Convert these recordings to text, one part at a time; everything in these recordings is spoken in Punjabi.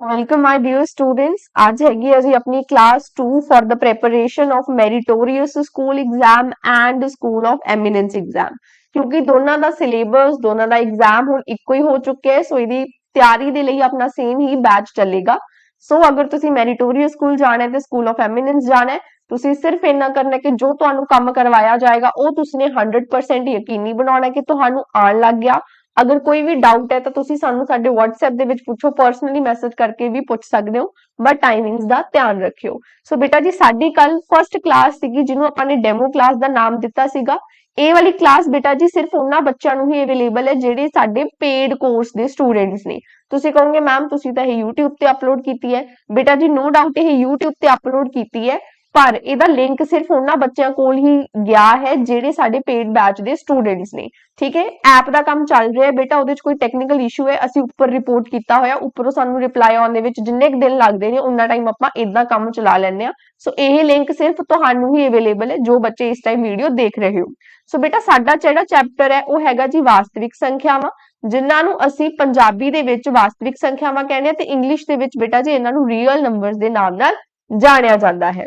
Welcome, my dear students. ਅੱਜ ਹੈਗੀ ਹੈ ਜੀ ਆਪਣੀ class 2 for the preparation of meritorious school exam and school of eminence exam. ਕਿਉਂਕਿ ਦੋਨਾਂ ਦਾ ਸਿਲੇਬਸ ਦੋਨਾਂ ਦਾ ਐਗਜ਼ਾਮ ਹੁਣ ਇੱਕੋ ਹੀ ਹੋ ਚੁੱਕਿਆ ਹੈ ਸੋ ਇਹਦੀ ਤਿਆਰੀ ਦੇ ਲਈ ਆਪਣਾ ਸੇਮ ਹੀ ਬੈਚ ਚੱਲੇਗਾ ਸੋ ਅਗਰ ਤੁਸੀਂ ਮੈਰੀਟੋਰੀਅਸ ਸਕੂਲ ਜਾਣਾ ਹੈ ਤੇ ਸਕੂਲ ਆਫ ਐਮੀਨੈਂਸ ਜਾਣਾ ਹੈ ਤੁਸੀਂ ਸਿਰਫ ਇੰਨਾ ਕਰਨਾ ਕਿ ਜੋ ਤੁਹਾਨੂੰ ਕੰਮ ਕਰਵਾਇਆ ਜਾਏਗਾ ਉਹ ਤੁਸੀਂ ਨੇ 100% ਯਕੀਨੀ ਬਣਾਉਣਾ ਕਿ ਤੁਹਾਨੂੰ ਆਉਣ ਲੱਗ ਗਿਆ ਅਗਰ ਕੋਈ ਵੀ ਡਾਊਟ ਹੈ ਤਾਂ ਤੁਸੀਂ ਸਾਨੂੰ ਸਾਡੇ WhatsApp ਦੇ ਵਿੱਚ ਪੁੱਛੋ ਪਰਸਨਲੀ ਮੈਸੇਜ ਕਰਕੇ ਵੀ ਪੁੱਛ ਸਕਦੇ ਹੋ ਬਟ ਟਾਈਮਿੰਗਸ ਦਾ ਧਿਆਨ ਰੱਖਿਓ। ਸੋ ਬੇਟਾ ਜੀ, ਸਾਡੀ ਕੱਲ ਫਰਸਟ ਕਲਾਸ ਸੀਗੀ, ਜਿਹਨੂੰ ਆਪਾਂ ਨੇ ਡੈਮੋ ਕਲਾਸ ਦਾ ਨਾਮ ਦਿੱਤਾ ਸੀਗਾ। ਇਹ ਵਾਲੀ ਕਲਾਸ ਬੇਟਾ ਜੀ, ਸਿਰਫ ਉਹਨਾਂ ਬੱਚਿਆਂ ਨੂੰ ਹੀ ਅਵੇਲੇਬਲ ਹੈ, ਜਿਹੜੇ ਸਾਡੇ ਪੇਡ ਕੋਰਸ ਦੇ ਸਟੂਡੈਂਟਸ ਨੇ। ਤੁਸੀਂ ਕਹੋਗੇ ਮੈਮ ਤੁਸੀਂ ਤਾਂ ਇਹ YouTube ਤੇ ਅਪਲੋਡ ਕੀਤੀ ਹੈ। ਬੇਟਾ ਜੀ ਨੋ ਡਾਊਟ ਇਹ YouTube ਤੇ ਅਪਲੋਡ ਕੀਤੀ ਹੈ। ਪਰ ਇਹਦਾ ਲਿੰਕ ਸਿਰਫ ਉਹਨਾਂ ਬੱਚਿਆਂ ਕੋਲ ਹੀ ਗਿਆ ਹੈ, ਜਿਹੜੇ ਸਾਡੇ ਪੇਡ ਬੈਚ ਦੇ ਸਟੂਡੈਂਟਸ ਨੇ। ਠੀਕ ਹੈ? ਐਪ ਦਾ ਕੰਮ ਚੱਲ ਰਿਹਾ ਹੈ ਬੇਟਾ, ਉਹਦੇ ਵਿੱਚ ਕੋਈ ਟੈਕਨੀਕਲ ਇਸ਼ੂ ਹੈ, ਅਸੀਂ ਉੱਪਰ ਰਿਪੋਰਟ ਕੀਤਾ ਹੋਇਆ, ਉੱਪਰੋਂ ਸਾਨੂੰ ਰਿਪਲਾਈ ਆਉਣ ਦੇ ਵਿੱਚ ਜਿੰਨੇ ਕੁ ਦਿਨ ਲੱਗਦੇ ਨੇ ਉਹਨਾਂ ਟਾਈਮ ਆਪਾਂ ਇਦਾਂ ਕੰਮ ਚਲਾ ਲੈਂਦੇ ਆ ਸੋ ਇਹ ਲਿੰਕ ਸਿਰਫ ਤੁਹਾਨੂੰ ਹੀ ਅਵੇਲੇਬਲ ਹੈ, ਜੋ ਬੱਚੇ ਇਸ ਟਾਈਮ ਵੀਡੀਓ ਦੇਖ ਰਹੇ ਹੋ। ਸੋ ਬੇਟਾ, ਸਾਡਾ ਜਿਹੜਾ ਚੈਪਟਰ ਹੈ, ਉਹ ਹੈਗਾ ਜੀ ਵਾਸਤਵਿਕ ਸੰਖਿਆਵਾਂ, ਜਿਨ੍ਹਾਂ ਨੂੰ ਅਸੀਂ ਪੰਜਾਬੀ ਦੇ ਵਿੱਚ ਵਾਸਤਵਿਕ ਸੰਖਿਆਵਾਂ ਕਹਿੰਦੇ ਆ ਤੇ ਇੰਗਲਿਸ਼ ਦੇ ਵਿੱਚ ਬੇਟਾ ਜੀ, ਇਹਨਾਂ ਨੂੰ ਰੀਅਲ ਨੰਬਰਸ ਦੇ ਨਾਮ ਨਾਲ ਜਾਣਿਆ ਜਾਂਦਾ ਹੈ।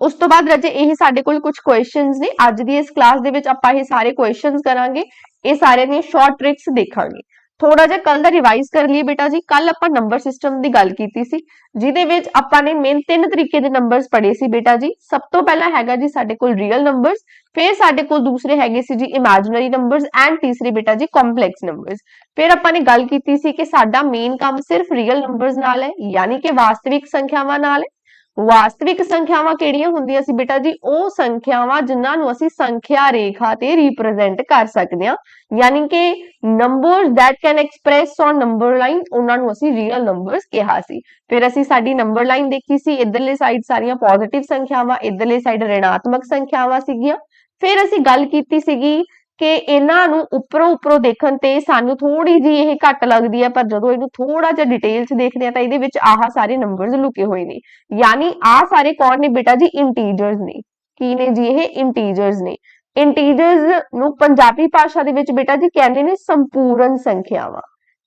ਉਸ ਤੋਂ ਬਾਅਦ ਰਜੇ, ਇਹ ਸਾਡੇ ਕੋਲ ਕੁਝ ਕੁਐਸਚਨਸ ਨੇ। ਅੱਜ ਦੀ ਇਸ ਕਲਾਸ ਦੇ ਵਿੱਚ ਆਪਾਂ ਇਹ ਸਾਰੇ ਕੁਐਸਚਨਸ ਕਰਾਂਗੇ। ਇਹ ਸਾਰੇ ਦੀਆਂ ਸ਼ਾਰਟ ਟ੍ਰਿਕਸ ਦੇਖਾਂਗੇ। ਥੋੜਾ ਜਿਹਾ ਕੱਲ ਦਾ ਰਿਵਾਈਜ਼ ਕਰ ਲਈਏ ਬੇਟਾ ਜੀ। ਕੱਲ ਆਪਾਂ ਨੰਬਰ ਸਿਸਟਮ ਦੀ ਗੱਲ ਕੀਤੀ ਸੀ, ਜਿਹਦੇ ਵਿੱਚ ਆਪਾਂ ਨੇ ਮੇਨ ਤਿੰਨ ਤਰੀਕੇ ਦੇ ਨੰਬਰਸ ਪੜ੍ਹੇ ਸੀ ਬੇਟਾ ਜੀ। ਸਭ ਤੋਂ ਪਹਿਲਾਂ ਹੈਗਾ ਜੀ ਸਾਡੇ ਕੋਲ ਰੀਅਲ ਨੰਬਰਸ ਫਿਰ ਸਾਡੇ ਕੋਲ ਦੂਸਰੇ ਹੈਗੇ ਸੀ ਜੀ ਇਮੇਜਿਨਰੀ ਨੰਬਰਸ ਐਂਡ ਤੀਸਰੇ ਬੇਟਾ ਜੀ ਕੰਪਲੈਕਸ ਨੰਬਰਸ ਫਿਰ ਆਪਾਂ ਨੇ ਗੱਲ ਕੀਤੀ ਸੀ ਕਿ ਸਾਡਾ ਮੇਨ ਕੰਮ ਸਿਰਫ ਰੀਅਲ ਨੰਬਰਸ ਨਾਲ ਹੈ, ਯਾਨੀ ਕਿ ਵਾਸਤਵਿਕ ਸੰਖਿਆਵਾਂ ਨਾਲ ਹੈ। ਵਾਸਤਵਿਕ ਸੰਖਿਆਵਾਂ ਕਿਹੜੀਆਂ ਹੁੰਦੀਆਂ ਸੀ ਬੇਟਾ ਜੀ? ਉਹ ਸੰਖਿਆਵਾਂ ਜਿਨ੍ਹਾਂ ਨੂੰ ਅਸੀਂ ਸੰਖਿਆ ਰੇਖਾ ਤੇ ਰਿਪਰੈਜ਼ੈਂਟ ਕਰ ਸਕਦੇ ਹਾਂ। ਯਾਨੀ ਕਿ numbers that can express on number line ਉਹਨਾਂ ਨੂੰ ਅਸੀਂ ਰੀਅਲ ਨੰਬਰਸ ਕਿਹਾ ਸੀ। ਫਿਰ ਅਸੀਂ ਸਾਡੀ ਨੰਬਰ ਲਾਈਨ ਦੇਖੀ ਸੀ, ਇਧਰਲੇ ਸਾਈਡ ਸਾਰੀਆਂ ਪੋਜ਼ਿਟਿਵ ਸੰਖਿਆਵਾਂ, ਇਧਰਲੇ ਸਾਈਡ ઋਣਾਤਮਕ ਸੰਖਿਆਵਾਂ ਸੀਗੀਆਂ। ਫਿਰ ਅਸੀਂ ਗੱਲ ਕੀਤੀ ਸੀਗੀ ਕਿ ਇਹਨਾਂ ਨੂੰ ਉੱਪਰੋਂ ਉੱਪਰੋਂ ਦੇਖਣ ਤੇ ਸਾਨੂੰ ਥੋੜੀ ਜੀ ਇਹ ਘੱਟ ਲੱਗਦੀ ਹੈ, ਪਰ ਜਦੋਂ ਇਹਨੂੰ ਥੋੜਾ ਜਿਹਾ ਡਿਟੇਲ 'ਚ ਦੇਖਦੇ ਆ ਤਾਂ ਇਹਦੇ ਵਿੱਚ ਆਹ ਸਾਰੇ ਨੰਬਰਸ ਲੁਕੇ ਹੋਏ ਨੇ। ਯਾਨੀ ਆਹ ਸਾਰੇ ਕੌਣ ਨੇ ਬੇਟਾ ਜੀ? ਇੰਟੀਜਰਸ ਨੇ। ਕੀ ਨੇ ਜੀ ਇਹ? ਇੰਟੀਜਰਸ ਨੇ। ਇੰਟੀਜਰਸ ਨੂੰ ਪੰਜਾਬੀ ਭਾਸ਼ਾ ਦੇ ਵਿੱਚ ਬੇਟਾ ਜੀ ਕਹਿੰਦੇ ਨੇ ਸੰਪੂਰਨ ਸੰਖਿਆਵਾਂ।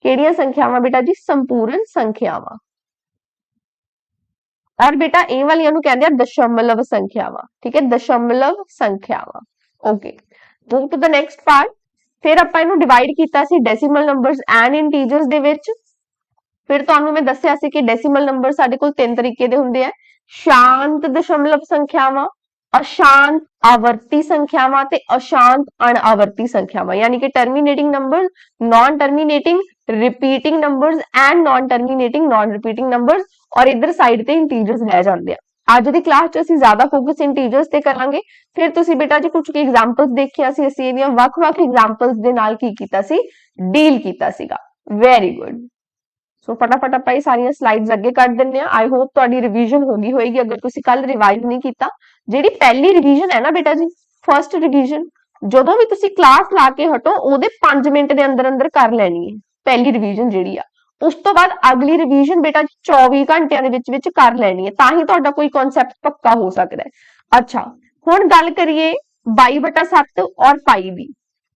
ਕਿਹੜੀਆਂ ਸੰਖਿਆਵਾਂ ਬੇਟਾ ਜੀ? ਸੰਪੂਰਨ ਸੰਖਿਆਵਾਂ। ਔਰ ਬੇਟਾ ਇਹ ਵਾਲੀਆਂ ਨੂੰ ਕਹਿੰਦੇ ਆ ਦਸ਼ਮਲਵ ਸੰਖਿਆਵਾਂ। ਠੀਕ ਹੈ? ਦਸ਼ਮਲਵ ਸੰਖਿਆਵਾਂ। Okay move to the next part ਫਿਰ ਆਪਾਂ ਇਹਨੂੰ ਡਿਵਾਈਡ ਕੀਤਾ ਸੀ ਡੈਸੀਮਲ ਨੰਬਰਸ ਐਂਡ ਇੰਟੀਜਰਸ ਦੇ ਵਿੱਚ। ਫਿਰ ਤੁਹਾਨੂੰ ਮੈਂ ਦੱਸਿਆ ਸੀ ਕਿ ਡੈਸੀਮਲ ਨੰਬਰ ਸਾਡੇ ਕੋਲ ਤਿੰਨ ਤਰੀਕੇ ਦੇ ਹੁੰਦੇ ਆ। ਸ਼ਾਂਤ ਦਸ਼ਮਲਵ ਸੰਖਿਆਵਾਂ, ਅਸ਼ਾਂਤ ਆਵਰਤੀ ਸੰਖਿਆਵਾਂ ਤੇ ਅਸ਼ਾਂਤ ਅਣਆਵਰਤੀ ਸੰਖਿਆਵਾਂ। ਯਾਨੀ ਕਿ terminating number non terminating repeating numbers and non terminating non repeating numbers ਔਰ ਇਧਰ ਸਾਈਡ ਤੇ ਇੰਟੀਜਰਸ ਰਹਿ ਜਾਂਦੇ ਆ। ਅੱਜ ਦੀ ਕਲਾਸ 'ਚ ਅਸੀਂ ਜ਼ਿਆਦਾ ਫੋਕਸ ਇੰਟੀਜਰਸ ਤੇ ਕਰਾਂਗੇ। ਫਿਰ ਤੁਸੀਂ ਬੇਟਾ ਜੀ ਕੁਝ ਐਗਜ਼ਾਮਪਲਸ ਦੇਖਿਆ ਸੀ, ਅਸੀਂ ਇਹਦੀਆਂ ਵੱਖ-ਵੱਖ ਐਗਜ਼ਾਮਪਲਸ ਦੇ ਨਾਲ ਕੀ ਕੀਤਾ ਸੀ? ਡੀਲ ਕੀਤਾ ਸੀਗਾ। ਵੈਰੀ ਗੁੱਡ ਸੋ ਫਟਾਫਟ ਆਪਾਂ ਇਹ ਸਾਰੀਆਂ ਸਲਾਈਡਸ ਅੱਗੇ ਕੱਢ ਦਿੰਨੇ ਆ ਆਈ ਹੋਪ ਤੁਹਾਡੀ ਰਿਵੀਜ਼ਨ ਹੋ ਗਈ ਹੋਏਗੀ, ਅਗਰ ਤੁਸੀਂ ਕੱਲ ਰਿਵਾਈਜ਼ ਨਹੀਂ ਕੀਤਾ। ਜਿਹੜੀ ਪਹਿਲੀ ਰਿਵੀਜ਼ਨ ਹੈ ਨਾ ਬੇਟਾ ਜੀ ਫਰਸਟ ਰਿਵੀਜ਼ਨ ਜਦੋਂ ਵੀ ਤੁਸੀਂ ਕਲਾਸ ਲਾ ਕੇ ਹਟੋ, ਉਹਦੇ 5 ਮਿੰਟ ਦੇ ਅੰਦਰ ਅੰਦਰ ਕਰ ਲੈਣੀ ਹੈ। ਪਹਿਲੀ ਰਿਵੀਜ਼ਨ ਜਿਹੜੀ ਆ। ਉਸ ਤੋਂ ਬਾਅਦ ਅਗਲੀ ਰਿਵੀਜ਼ਨ ਬੇਟਾ 24 ਘੰਟਿਆਂ ਦੇ ਵਿੱਚ ਵਿੱਚ ਕਰ ਲੈਣੀ ਹੈ, ਤਾਂ ਹੀ ਤੁਹਾਡਾ ਕੋਈ ਕਨਸੈਪਟ ਪੱਕਾ ਹੋ ਸਕਦਾ ਹੈ। ਅੱਛਾ, ਹੁਣ ਗੱਲ ਕਰੀਏ 22/7 ਔਰ ਪਾਈ ਦੀ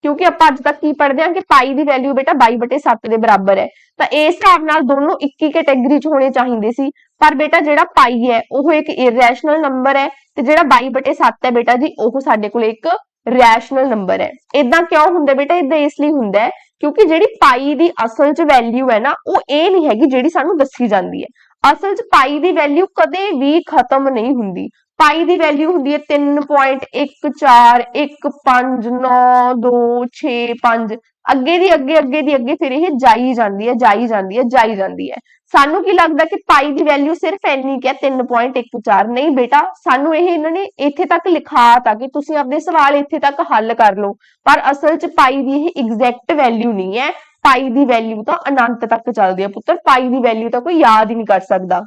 ਕਿਉਂਕਿ ਆਪਾਂ ਅੱਜ ਤੱਕ ਕੀ ਪੜ੍ਹਦੇ ਹਾਂ ਕਿ ਪਾਈ ਦੀ ਵੈਲਿਊ ਬੇਟਾ 22/7 ਦੇ ਬਰਾਬਰ ਹੈ। ਤਾਂ ਇਸ ਹਿਸਾਬ ਨਾਲ ਦੋਨੋਂ ਇੱਕ ਹੀ ਕੈਟਾਗਰੀ 'ਚ ਹੋਣੇ ਚਾਹੀਦੇ ਸੀ, ਪਰ ਬੇਟਾ ਜਿਹੜਾ ਪਾਈ ਹੈ, ਉਹ ਇੱਕ ਇਰੈਸ਼ਨਲ ਨੰਬਰ ਹੈ ਤੇ ਜਿਹੜਾ 22/7 ਹੈ ਬੇਟਾ ਜੀ, ਉਹ ਸਾਡੇ ਕੋਲ ਇੱਕ ਰੈਸ਼ਨਲ ਨੰਬਰ ਹੈ। ਇਦਾਂ ਕਿਉਂ ਹੁੰਦਾ ਬੇਟਾ? ਇਦਾਂ ਇਸ ਲਈ ਹੁੰਦਾ ਹੈ ਕਿਉਂਕਿ ਜਿਹੜੀ ਪਾਈ ਦੀ ਅਸਲ 'ਚ ਵੈਲਿਊ ਹੈ ਨਾ, ਉਹ ਇਹ ਨਹੀਂ ਹੈਗੀ ਜਿਹੜੀ ਸਾਨੂੰ ਦੱਸੀ ਜਾਂਦੀ ਹੈ। ਅਸਲ 'ਚ ਪਾਈ ਦੀ ਵੈਲਿਊ ਕਦੇ ਵੀ ਖਤਮ ਨਹੀਂ ਹੁੰਦੀ। ਪਾਈ ਦੀ ਵੈਲਿਊ ਹੁੰਦੀ ਹੈ 3.14159265 ਅੱਗੇ ਦੀ ਅੱਗੇ ਅੱਗੇ ਦੀ ਅੱਗੇ ਫਿਰ ਇਹ ਜਾਈ ਜਾਂਦੀ ਹੈ, ਜਾਈ ਜਾਂਦੀ ਹੈ, ਜਾਈ ਜਾਂਦੀ ਹੈ। ਸਾਨੂੰ ਕੀ ਲੱਗਦਾ ਕਿ ਪਾਈ ਦੀ ਵੈਲਿਊ ਸਿਰਫ ਇੰਨੀ ਕਿ 3.14 ਨਹੀਂ ਬੇਟਾ, ਸਾਨੂੰ ਇਹ ਇਹਨਾਂ ਨੇ ਇੱਥੇ ਤੱਕ ਲਿਖਾਤਾ ਕਿ ਤੁਸੀਂ ਆਪਣੇ ਸਵਾਲ ਇੱਥੇ ਤੱਕ ਹੱਲ ਕਰ ਲਓ। ਪਰ ਅਸਲ 'ਚ ਪਾਈ ਦੀ ਇਹ ਐਗਜ਼ੈਕਟ ਵੈਲਿਊ ਨਹੀਂ ਹੈ। ਪਾਈ ਦੀ ਵੈਲਿਊ ਤਾਂ ਅਨੰਤ ਤੱਕ ਚੱਲਦੀ ਹੈ ਪੁੱਤਰ। ਪਾਈ ਦੀ ਵੈਲਿਊ ਤਾਂ ਕੋਈ ਯਾਦ ਹੀ ਨਹੀਂ ਕਰ ਸਕਦਾ।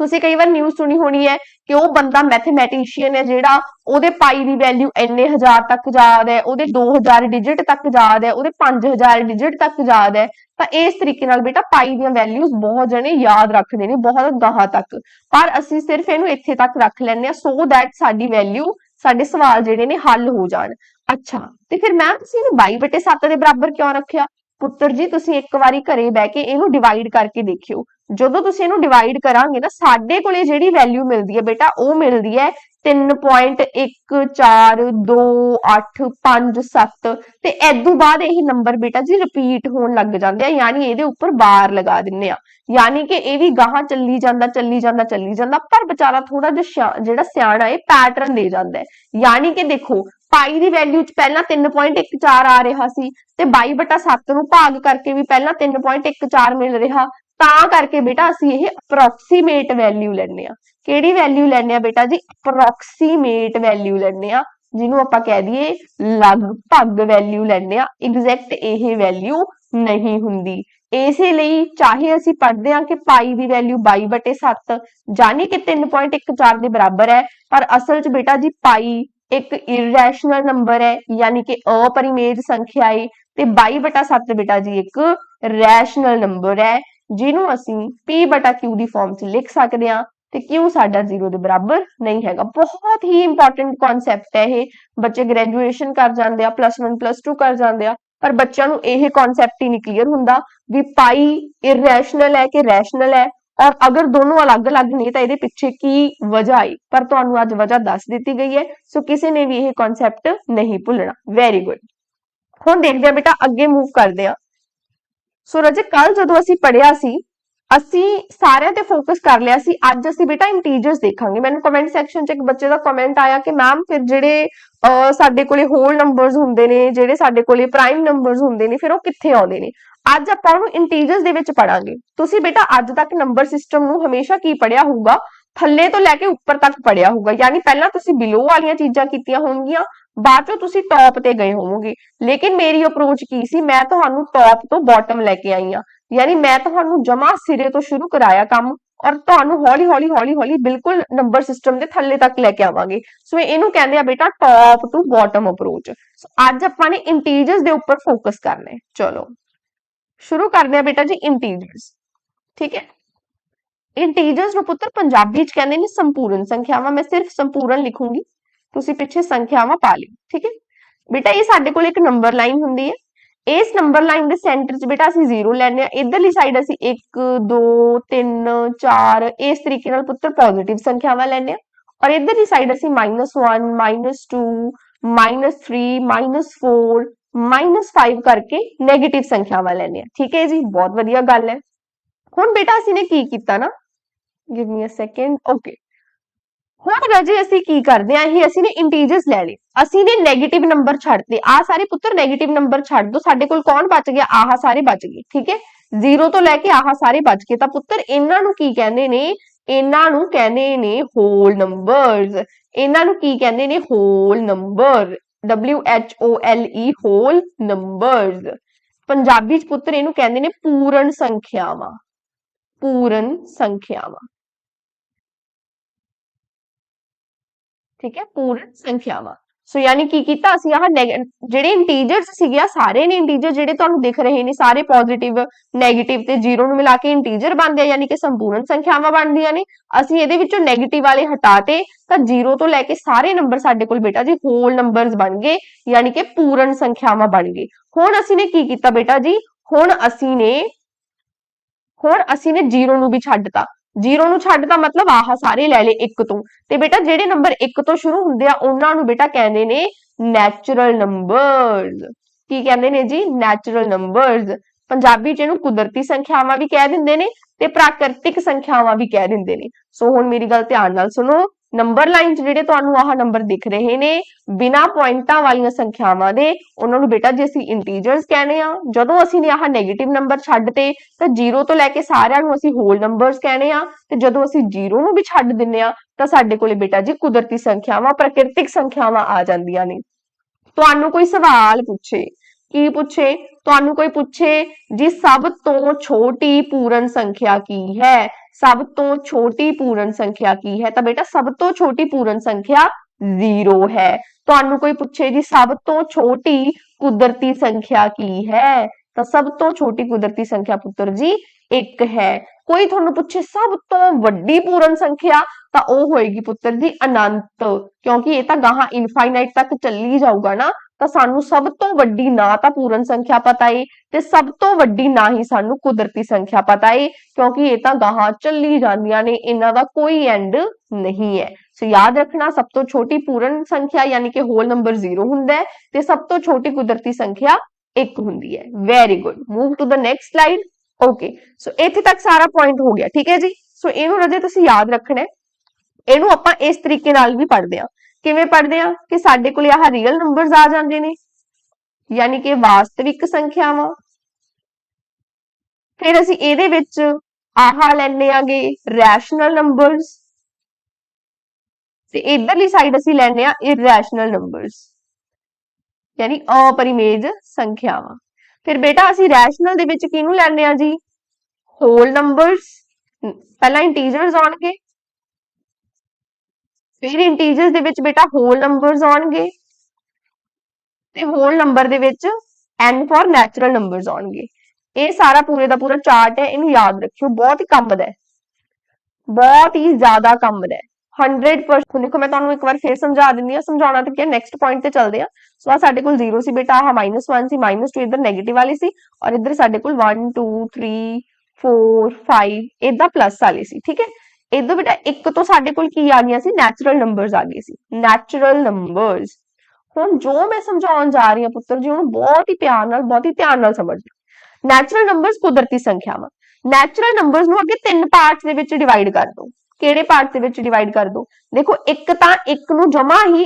ਤੁਸੀਂ ਕਈ ਵਾਰ ਨਿਊਜ਼ ਸੁਣੀ ਹੋਣੀ ਹੈ ਕਿ ਉਹ ਬੰਦਾ ਮੈਥਮੈਟੀਸ਼ੀਅਨ ਹੈ ਜਿਹੜਾ ਉਹਦੇ ਪਾਈ ਦੀ ਵੈਲਿਊ ਇੰਨੇ ਹਜ਼ਾਰ ਤੱਕ ਯਾਦ ਹੈ, ਉਹਦੇ 2000 ਡਿਜਿਟ ਤੱਕ ਯਾਦ ਹੈ, ਉਹਦੇ 5000 ਡਿਜਿਟ ਤੱਕ ਯਾਦ ਹੈ, ਤਾਂ ਇਸ ਤਰੀਕੇ ਨਾਲ ਬੇਟਾ ਪਾਈ ਦੀਆਂ ਵੈਲਿਊਜ਼ ਬਹੁਤ ਜਣੇ ਯਾਦ ਰੱਖਦੇ ਨੇ, ਬਹੁਤ ਗਾਹਾਂ ਤੱਕ। ਪਰ ਅਸੀਂ ਸਿਰਫ ਇਹਨੂੰ ਇੱਥੇ ਤੱਕ ਰੱਖ ਲੈਂਦੇ ਆ ਸੋ ਦੈਟ ਸਾਡੀ ਵੈਲਿਊ ਸਾਡੇ ਸਵਾਲ ਜਿਹੜੇ ਨੇ ਹੱਲ ਹੋ ਜਾਣ। ਅੱਛਾ, ਤੇ ਫਿਰ ਮੈਮ ਤੁਸੀਂ ਇਹਨੂੰ 22/7 ਦੇ ਬਰਾਬਰ ਕਿਉਂ ਰੱਖਿਆ? ਪੁੱਤਰ ਜੀ, ਤੁਸੀਂ ਇੱਕ ਵਾਰੀ ਘਰੇ ਬਹਿ ਕੇ ਇਹਨੂੰ ਡਿਵਾਈਡ ਕਰਕੇ ਦੇਖਿਓ। ਜਦੋਂ ਤੁਸੀਂ ਇਹਨੂੰ ਡਿਵਾਈਡ ਕਰਾਂਗੇ ਨਾ, ਸਾਡੇ ਕੋਲੇ ਜਿਹੜੀ ਵੈਲਿਊ ਮਿਲਦੀ ਹੈ ਬੇਟਾ, ਉਹ ਮਿਲਦੀ ਹੈ 3.142857 ਤੇ ਇਦੋਂ ਬਾਅਦ ਇਹ ਨੰਬਰ ਬੇਟਾ ਜੀ ਰਿਪੀਟ ਹੋਣ ਲੱਗ ਜਾਂਦੇ ਆ, ਯਾਨੀ ਇਹਦੇ ਉੱਪਰ ਬਾਰ ਲਗਾ ਦਿੰਨੇ ਆ। ਯਾਨੀ ਕਿ ਇਹ ਵੀ ਗਾਹਾਂ ਚੱਲੀ ਜਾਂਦਾ ਚੱਲੀ ਜਾਂਦਾ ਚੱਲੀ ਜਾਂਦਾ, ਪਰ ਵਿਚਾਰਾ ਥੋੜਾ ਜਿਹਾ ਜਿਹੜਾ ਸਿਆਣਾ ਇਹ ਪੈਟਰਨ ਦੇ ਜਾਂਦਾ ਯਾਨੀ ਕਿ ਦੇਖੋ, ਪਾਈ ਦੀ ਵੈਲਿਊ ਚ ਪਹਿਲਾਂ 3.14 ਆ ਰਿਹਾ ਸੀ, ਤੇ 22/7 ਨੂੰ ਭਾਗ ਕਰਕੇ ਵੀ ਪਹਿਲਾਂ 3.14 ਮਿਲ ਰਿਹਾ। ਤਾਂ ਕਰਕੇ ਬੇਟਾ ਅਸੀਂ ਇਹ ਅਪਰੋਕਸੀਮੇਟ ਵੈਲਿਊ ਲੈਣੇ ਆ ਕਿਹੜੀ ਵੈਲਿਊ ਲੈਣੇ ਆ ਬੇਟਾ ਜੀ? ਅਪਰੋਕਸੀਮੇਟ ਵੈਲਿਊ ਲੈਣੇ ਆ ਜਿਹਨੂੰ ਆਪਾਂ ਕਹਿ ਦਈਏ ਲਗਭਗ ਵੈਲਿਊ ਲੈਣੇ ਆ ਐਗਜ਼ੈਕਟ ਇਹ ਵੈਲਿਊ ਨਹੀਂ ਹੁੰਦੀ। ਇਸੇ ਲਈ ਚਾਹੇ ਅਸੀਂ ਪੜ੍ਹਦੇ ਹਾਂ ਕਿ ਪਾਈ ਦੀ ਵੈਲਿਊ 22/7 ਜਾਨੀ ਕਿ 3.14 ਦੇ ਬਰਾਬਰ ਹੈ, ਪਰ ਅਸਲ 'ਚ ਬੇਟਾ ਜੀ ਪਾਈ ਇੱਕ ਇਰੈਸ਼ਨਲ ਨੰਬਰ ਹੈ, ਯਾਨੀ ਕਿ ਅਪਰਿਮੇਯ ਸੰਖਿਆ ਹੈ ਤੇ 22/7 ਬੇਟਾ ਜੀ ਇੱਕ ਰੈਸ਼ਨਲ ਨੰਬਰ ਹੈ। ਜਿਹਨੂੰ ਅਸੀਂ p/q ਦੀ ਫਾਰਮ 'ਚ ਲਿਖ ਸਕਦੇ ਹਾਂ ਤੇ q ਸਾਡਾ 0 ਦੇ ਬਰਾਬਰ ਨਹੀਂ ਹੈਗਾ। ਬਹੁਤ ਹੀ ਇੰਪੋਰਟੈਂਟ ਕਨਸੈਪਟ ਹੈ ਇਹ। ਬੱਚੇ ਗ੍ਰੈਜੂਏਸ਼ਨ ਕਰ ਜਾਂਦੇ ਆ ਪਲੱਸ 1 ਪਲੱਸ 2 ਕਰ ਜਾਂਦੇ ਆ, ਪਰ ਬੱਚਿਆਂ ਨੂੰ ਇਹ ਕਨਸੈਪਟ ਹੀ ਨਹੀਂ ਕਲੀਅਰ ਹੁੰਦਾ ਵੀ ਪਾਈ ਇਰੈਸ਼ਨਲ ਹੈ ਕਿ ਰੈਸ਼ਨਲ ਹੈ। ਔਰ ਅਗਰ ਦੋਨੋਂ ਅਲੱਗ-ਅਲੱਗ ਨੇ ਤਾਂ ਇਹਦੇ ਪਿੱਛੇ ਕੀ ਵਜ੍ਹਾ ਆਈ? ਪਰ ਤੁਹਾਨੂੰ ਅੱਜ ਵਜ੍ਹਾ ਦੱਸ ਦਿੱਤੀ ਗਈ ਹੈ, ਸੋ ਕਿਸੇ ਨੇ ਵੀ ਇਹ ਕਨਸੈਪਟ ਨਹੀਂ ਭੁੱਲਣਾ। ਵੈਰੀ ਗੁੱਡ ਹੁਣ ਦੇਖਦੇ ਆ ਬੇਟਾ, ਅੱਗੇ ਮੂਵ ਕਰਦੇ ਆ ਸੋ ਰਜੇ ਕੱਲ ਜਦੋਂ ਅਸੀਂ ਪੜਿਆ ਸੀ ਅਸੀਂ ਸਾਰਿਆਂ ਤੇ ਫੋਕਸ ਕਰ ਲਿਆ ਸੀ ਅੱਜ ਅਸੀਂ ਬੇਟਾ ਇੰਟੀਜਰਸ ਦੇਖਾਂਗੇ। ਮੈਨੂੰ ਕਮੈਂਟ ਸੈਕਸ਼ਨ 'ਚ ਇੱਕ ਬੱਚੇ ਦਾ ਕਮੈਂਟ ਆਇਆ ਕਿ ਮੈਮ ਫਿਰ ਜਿਹੜੇ ਅਹ, ਸਾਡੇ ਕੋਲੇ ਹੋਲ ਨੰਬਰਸ ਹੁੰਦੇ ਨੇ ਜਿਹੜੇ ਸਾਡੇ ਕੋਲੇ ਪ੍ਰਾਈਮ ਨੰਬਰਸ ਹੁੰਦੇ ਨੇ ਫਿਰ ਉਹ ਕਿੱਥੇ ਆਉਂਦੇ ਨੇ? ਅੱਜ ਆਪਾਂ ਉਹਨੂੰ ਇੰਟੀਜਰਸ ਦੇ ਵਿੱਚ ਪੜਾਂਗੇ ਤੁਸੀਂ ਬੇਟਾ ਅੱਜ ਤੱਕ ਨੰਬਰ ਸਿਸਟਮ ਨੂੰ ਹਮੇਸ਼ਾ ਕੀ ਪੜਿਆ ਹੋਊਗਾ? ਥੱਲੇ ਤੋਂ ਲੈ ਕੇ ਉੱਪਰ ਤੱਕ ਪੜਿਆ ਹੋਊਗਾ, ਯਾਨੀ ਪਹਿਲਾਂ ਤੁਸੀਂ ਬਿਲੋ ਵਾਲੀਆਂ ਚੀਜ਼ਾਂ ਕੀਤੀਆਂ ਹੋਣਗੀਆਂ, ਬਾਅਦ ਚੋਂ ਤੁਸੀਂ ਟੌਪ ਤੇ ਗਏ ਹੋਵੋਗੇ। ਲੇਕਿਨ ਮੇਰੀ ਅਪਰੋਚ ਕੀ ਸੀ? ਮੈਂ ਤੁਹਾਨੂੰ ਟੌਪ ਤੋਂ ਬਾਟਮ ਲੈ ਕੇ ਆਈ ਆ ਯਾਨੀ ਮੈਂ ਤੁਹਾਨੂੰ ਜਮਾ ਸਿਰੇ ਤੋਂ ਸ਼ੁਰੂ ਕਰਾਇਆ ਕੰਮ ਔਰ ਤੁਹਾਨੂੰ ਹੌਲੀ ਹੌਲੀ ਹੌਲੀ ਹੌਲੀ ਬਿਲਕੁਲ ਨੰਬਰ ਸਿਸਟਮ ਦੇ ਥੱਲੇ ਤੱਕ ਲੈ ਕੇ ਆਵਾਂਗੇ। ਸੋ ਇਹਨੂੰ ਕਹਿੰਦੇ ਆ ਬੇਟਾ top to bottom approach so ਅੱਜ ਆਪਾਂ ਨੇ ਇੰਟੀਜਰਸ ਦੇ ਉੱਪਰ ਫੋਕਸ ਕਰਨਾ ਹੈ। ਚਲੋ। ਸ਼ੁਰੂ ਕਰਦੇ ਆ ਬੇਟਾ ਜੀ ਇੰਟੀਜਰਸ ਠੀਕ ਹੈ? ਇੰਟੀਜਰਸ ਨੂੰ ਪੁੱਤਰ, ਪੰਜਾਬੀ ਚ ਕਹਿੰਦੇ ਨੇ ਸੰਪੂਰਨ ਸੰਖਿਆਵਾਂ, ਮੈਂ ਸਿਰਫ ਸੰਪੂਰਨ ਲਿਖੂੰਗੀ, ਤੁਸੀਂ ਪਿੱਛੇ ਸੰਖਿਆਵਾਂ ਪਾ ਲਿਓ, ਠੀਕ ਹੈ? ਬੇਟਾ, ਇਹ ਸਾਡੇ ਕੋਲ ਇੱਕ ਨੰਬਰ ਲਾਈਨ ਹੁੰਦੀ ਹੈ, ਇਸ ਨੰਬਰ ਲਾਈਨ ਦੇ ਸੈਂਟਰ 'ਚ ਬੇਟਾ ਅਸੀਂ 0 ਲੈਣੇ ਆ ਇਧਰਲੀ ਸਾਈਡ ਅਸੀਂ 1 2 3 4 ਇਸ ਤਰੀਕੇ ਨਾਲ ਪੁੱਤਰ ਪੋਜ਼ਿਟਿਵ ਸੰਖਿਆਵਾਂ ਲੈਣੇ ਆ ਔਰ ਇਧਰਲੀ ਸਾਈਡ ਅਸੀਂ -1 -2 -3 -4 5 ਕਰਕੇ 네ਗੇਟਿਵ ਸੰਖਿਆਵਾਂ ਲੈਣੇ ਆ ਠੀਕ ਹੈ ਜੀ? ਬਹੁਤ ਵਧੀਆ ਗੱਲ ਹੈ। ਹੁਣ ਬੇਟਾ ਅਸੀਂ ਨੇ ਕੀ ਕੀਤਾ ਨਾ? Give me a second okay ਹੁਣ ਰਾਜੇ ਅਸੀਂ ਕੀ ਕਰਦੇ ਆ ਇਹ ਅਸੀਂ ਨੇ ਇੰਟੀਜਰਸ ਲੈ ਲਏ। ਅਸੀਂ ਨੇ 네ਗੇਟਿਵ ਨੰਬਰ ਛੱਡਤੇ ਆ ਸਾਰੇ ਪੁੱਤਰ 네ਗੇਟਿਵ ਨੰਬਰ ਛੱਡ ਦੋ। ਸਾਡੇ ਕੋਲ ਕੌਣ ਬਚ ਗਿਆ? ਆਹ ਸਾਰੇ ਬਚ ਗਏ, ਠੀਕ ਹੈ? 0 ਤੋਂ ਲੈ ਕੇ ਆਹ ਸਾਰੇ ਬਚ ਗਏ। ਤਾਂ ਪੁੱਤਰ, ਇਹਨਾਂ ਨੂੰ ਕੀ ਕਹਿੰਦੇ ਨੇ? ਇਹਨਾਂ ਨੂੰ ਕਹਿੰਦੇ ਨੇ ਹੋਲ ਨੰਬਰਸ ਇਹਨਾਂ ਨੂੰ ਕੀ ਕਹਿੰਦੇ ਨੇ? Whole number W H O L E whole numbers Punjabi ਚ ਪੁੱਤਰ ਇਹਨੂੰ ਕਹਿੰਦੇ ਨੇ ਪੂਰਨ ਸੰਖਿਆਵਾਂ। ਪੂਰਨ ਸੰਖਿਆਵਾਂ ਠੀਕ ਹੈ ਪੂਰਨ ਸੰਖਿਆਵਾਂ ਸੋ ਯਾਨੀ ਕੀ ਕੀਤਾ ਅਸੀਂ ਆਹ ਜਿਹੜੇ ਇੰਟੀਜਰਸ ਸੀਗੇ ਸਾਰੇ ਨੇ ਇੰਟੀਜਰ ਜਿਹੜੇ ਤੁਹਾਨੂੰ ਦਿਖ ਰਹੇ ਨੇ ਸਾਰੇ ਪੋਜ਼ਿਟਿਵ 네ਗੇਟਿਵ ਤੇ ਜੀਰੋ ਨੂੰ ਮਿਲਾ ਕੇ ਇੰਟੀਜਰ ਬਣਦੇ ਆ ਯਾਨੀ ਕਿ ਸੰਪੂਰਨ ਸੰਖਿਆਵਾਂ ਬਣਦੀਆਂ ਨੇ ਅਸੀਂ ਇਹਦੇ ਵਿੱਚੋਂ 네ਗੇਟਿਵ ਵਾਲੇ ਹਟਾਤੇ ਤਾਂ ਜੀਰੋ ਤੋਂ ਲੈ ਕੇ ਸਾਰੇ ਨੰਬਰ ਸਾਡੇ ਕੋਲ ਬੇਟਾ ਜੀ ਹੋਲ ਨੰਬਰਸ ਬਣ ਗਏ ਯਾਨੀ ਕਿ ਪੂਰਨ ਸੰਖਿਆਵਾਂ ਬਣ ਗਏ ਹੁਣ ਅਸੀਂ ਨੇ ਕੀ ਕੀਤਾ ਬੇਟਾ ਜੀ ਹੁਣ ਅਸੀਂ ਨੇ ਹੁਣ ਅਸੀਂ ਨੇ 0 ਨੂੰ ਵੀ ਛੱਡਤਾ। 0 ਨੂੰ ਛੱਡਤਾ ਮਤਲਬ ਆਹ ਸਾਰੇ ਲੈ ਲਏ 1 ਤੋਂ। ਤੇ ਬੇਟਾ ਜਿਹੜੇ ਨੰਬਰ 1 ਤੋਂ ਸ਼ੁਰੂ ਹੁੰਦੇ ਆ, ਉਹਨਾਂ ਨੂੰ ਬੇਟਾ ਕਹਿੰਦੇ ਨੇ ਨੈਚੁਰਲ ਨੰਬਰਸ ਕੀ ਕਹਿੰਦੇ ਨੇ ਜੀ? ਨੈਚੁਰਲ ਨੰਬਰਸ ਪੰਜਾਬੀ ਚ ਇਹਨੂੰ ਕੁਦਰਤੀ ਸੰਖਿਆਵਾਂ ਵੀ ਕਹਿ ਦਿੰਦੇ ਨੇ ਤੇ ਪ੍ਰਾਕਿਰਤਿਕ ਸੰਖਿਆਵਾਂ ਵੀ ਕਹਿ ਦਿੰਦੇ ਨੇ। ਸੋ ਹੁਣ ਮੇਰੀ ਗੱਲ ਧਿਆਨ ਨਾਲ ਸੁਣੋ। ਨੰਬਰ ਲਾਈਨ 'ਚ ਜਿਹੜੇ ਤੁਹਾਨੂੰ ਆਹ ਨੰਬਰ ਦਿਖ ਰਹੇ ਨੇ, ਬਿਨਾ ਪੁਆਇੰਟਾਂ ਵਾਲੀਆਂ ਸੰਖਿਆਵਾਂ ਦੇ, ਉਹਨਾਂ ਨੂੰ ਬੇਟਾ ਜੇ ਅਸੀਂ ਇੰਟੀਜਰਸ ਕਹਿੰਦੇ ਆ ਜਦੋਂ ਅਸੀਂ ਨੇ ਆਹ 네ਗੇਟਿਵ ਨੰਬਰ ਛੱਡਤੇ, ਤਾਂ 0 ਤੋਂ ਲੈ ਕੇ ਸਾਰਿਆਂ ਨੂੰ ਅਸੀਂ ਹੋਲ ਨੰਬਰਸ ਕਹਿੰਦੇ ਆ ਤੇ ਜਦੋਂ ਅਸੀਂ 0 ਨੂੰ ਵੀ ਛੱਡ ਦਿੰਨੇ ਆ ਤਾਂ ਸਾਡੇ ਕੋਲੇ ਬੇਟਾ ਜੀ ਕੁਦਰਤੀ ਸੰਖਿਆਵਾਂ, ਪ੍ਰਕਿਰਤਿਕ ਸੰਖਿਆਵਾਂ ਆ ਜਾਂਦੀਆਂ ਨੇ। ਤੁਹਾਨੂੰ ਕੋਈ ਸਵਾਲ ਪੁੱਛੇ, ਕੀ ਪੁੱਛੇ? ਤੁਹਾਨੂੰ ਕੋਈ ਪੁੱਛੇ ਜੀ ਸਭ ਤੋਂ ਛੋਟੀ ਪੂਰਨ ਸੰਖਿਆ ਕੀ ਹੈ? ਸਭ ਤੋਂ ਛੋਟੀ ਪੂਰਨ ਸੰਖਿਆ ਕੀ ਹੈ? ਤਾਂ ਬੇਟਾ, ਸਭ ਤੋਂ ਛੋਟੀ ਪੂਰਨ ਸੰਖਿਆ 0 ਹੈ। ਤੁਹਾਨੂੰ ਕੋਈ ਪੁੱਛੇ ਜੀ, ਸਭ ਤੋਂ ਛੋਟੀ ਕੁਦਰਤੀ ਸੰਖਿਆ ਕੀ ਹੈ? ਤਾਂ ਸਭ ਤੋਂ ਛੋਟੀ ਕੁਦਰਤੀ ਸੰਖਿਆ ਪੁੱਤਰ ਜੀ 1 ਹੈ। ਕੋਈ ਤੁਹਾਨੂੰ ਪੁੱਛੇ, ਸਭ ਤੋਂ ਵੱਡੀ ਪੂਰਨ ਸੰਖਿਆ, ਤਾਂ ਉਹ ਹੋਏਗੀ ਪੁੱਤਰ ਜੀ, ਅਨੰਤ। ਕਿਉਂਕਿ ਇਹ ਤਾਂ ਗਾਹਾਂ ਇਨਫਾਈਨਾਈਟ ਤੱਕ ਚੱਲੀ ਜਾਊਗਾ ਨਾ। ਤਾਂ ਸਾਨੂੰ ਸਭ ਤੋਂ ਵੱਡੀ ਨਾ ਤਾਂ ਪੂਰਨ ਸੰਖਿਆ ਪਤਾ ਏ ਤੇ ਸਭ ਤੋਂ ਵੱਡੀ ਨਾ ਹੀ ਸਾਨੂੰ ਕੁਦਰਤੀ ਸੰਖਿਆ ਪਤਾ ਏ, ਕਿਉਂਕਿ ਇਹ ਤਾਂ ਗਾਹਾਂ ਚੱਲੀ ਜਾਂਦੀਆਂ ਨੇ, ਇਹਨਾਂ ਦਾ ਕੋਈ ਐਂਡ ਨਹੀਂ ਹੈ। ਸੋ ਯਾਦ ਰੱਖਣਾ, ਸਭ ਤੋਂ ਛੋਟੀ ਪੂਰਨ ਸੰਖਿਆ ਯਾਨੀ ਕਿ ਹੋਲ ਨੰਬਰ 0 ਹੁੰਦਾ ਹੈ ਤੇ ਸਭ ਤੋਂ ਛੋਟੀ ਕੁਦਰਤੀ ਸੰਖਿਆ 1 ਹੁੰਦੀ ਹੈ। Very good move to the next slide okay so ਇੱਥੇ ਤੱਕ ਸਾਰਾ ਪੁਆਇੰਟ ਹੋ ਗਿਆ, ਠੀਕ ਹੈ ਜੀ? ਸੋ ਇਹਨੂੰ ਰਜੇ ਤੁਸੀਂ ਯਾਦ ਰੱਖਣਾ ਹੈ। ਇਹਨੂੰ ਆਪਾਂ ਇਸ ਤਰੀਕੇ ਨਾਲ ਵੀ ਪੜ੍ਹਦੇ ਆ ਕਿਵੇਂ ਪੜ੍ਹਦੇ ਆ? ਕਿ ਸਾਡੇ ਕੋਲ ਆਹ ਰੀਅਲ ਨੰਬਰਸ ਆ ਜਾਂਦੇ ਨੇ। ਯਾਨੀ ਕਿ ਵਾਸਤਵਿਕ ਸੰਖਿਆਵਾਂ। ਫਿਰ ਅਸੀਂ ਇਹਦੇ ਵਿੱਚ ਆਹ ਲੈਣੇ ਆਗੇ ਰੈਸ਼ਨਲ ਨੰਬਰਸ ਤੇ ਇਧਰਲੀ ਸਾਈਡ ਅਸੀਂ ਲੈਣੇ ਆ ਇਰੈਸ਼ਨਲ ਨੰਬਰਸ ਯਾਨੀ ਅਪਰਿਮੇਜ ਸੰਖਿਆਵਾਂ। ਫਿਰ ਬੇਟਾ ਅਸੀਂ ਰੈਸ਼ਨਲ ਦੇ ਵਿੱਚ ਕਿਹਨੂੰ ਲੈਣੇ ਆ ਜੀ? ਹੋਲ ਨੰਬਰਸ ਪਹਿਲਾਂ ਇੰਟੀਜਰਸ ਆਉਣਗੇ। ਫਿਰ ਇੰਟੀਜਰਸ ਦੇ ਵਿੱਚ ਬੇਟਾ ਹੋਲ ਨੰਬਰਸ ਆਉਣਗੇ ਤੇ ਹੋਲ ਨੰਬਰ ਦੇ ਵਿੱਚ n ਫॉर ਨੈਚੁਰਲ ਨੰਬਰਸ ਆਉਣਗੇ। ਇਹ ਸਾਰਾ ਪੂਰੇ ਦਾ ਪੂਰਾ ਚਾਰਟ ਹੈ, ਇਹਨੂੰ ਯਾਦ ਰੱਖਿਓ, ਬਹੁਤ ਹੀ ਕੰਮ ਦਾ ਹੈ। ਬਹੁਤ ਹੀ ਜ਼ਿਆਦਾ ਕੰਮ ਦਾ ਹੈ 100% ਦੇਖੋ, ਮੈਂ ਤੁਹਾਨੂੰ ਇੱਕ ਵਾਰ ਫੇਰ ਸਮਝਾ ਦਿੰਦੀ ਹਾਂ, ਸਮਝਾਉਣਾ ਤਾਂ ਕੀ ਹੈ ਨੈਕਸਟ ਪੁਆਇੰਟ ਤੇ ਚੱਲਦੇ ਆ ਸੋ ਆ ਸਾਡੇ ਕੋਲ 0 ਸੀ ਬੇਟਾ, ਆਹ -1 ਸੀ -2 ਇੱਧਰ 네ਗੇਟਿਵ ਵਾਲੀ ਸੀ ਔਰ ਇੱਧਰ ਸਾਡੇ ਕੋਲ 1 2 3 4 5 ਇਦਾਂ ਪਲੱਸ ਵਾਲੀ ਸੀ, ਠੀਕ ਹੈ? ਇਦੋਂ ਬੇਟਾ ਇੱਕ ਤੋਂ ਸਾਡੇ ਕੋਲ ਕੀ ਆ ਗਈਆਂ ਸੀ? ਨੈਚੁਰਲ ਨੰਬਰਸ ਆ ਗਏ ਸੀ। ਨੈਚੁਰਲ ਨੰਬਰਸ ਹੁਣ ਜੋ ਮੈਂ ਸਮਝਾਉਣ ਜਾ ਰਹੀ ਹਾਂ ਪੁੱਤਰ ਜੀ, ਉਹਨੂੰ ਬਹੁਤ ਹੀ ਪਿਆਰ ਨਾਲ, ਬਹੁਤ ਹੀ ਧਿਆਨ ਨਾਲ ਸਮਝਣਾ ਨੈਚੁਰਲ ਨੰਬਰਸ ਕੁਦਰਤੀ ਸੰਖਿਆਵਾਂ। ਨੈਚੁਰਲ ਨੰਬਰਸ ਨੂੰ ਅੱਗੇ ਤਿੰਨ ਪਾਰਟਸ ਦੇ ਵਿੱਚ ਡਿਵਾਈਡ ਕਰ ਦਿਓ। ਕਿਹੜੇ ਪਾਰਟ ਦੇ ਵਿੱਚ ਡਿਵਾਈਡ ਕਰ ਦਿਓ? ਦੇਖੋ, ਇੱਕ ਤਾਂ ਇੱਕ ਨੂੰ ਜਮਾ ਹੀ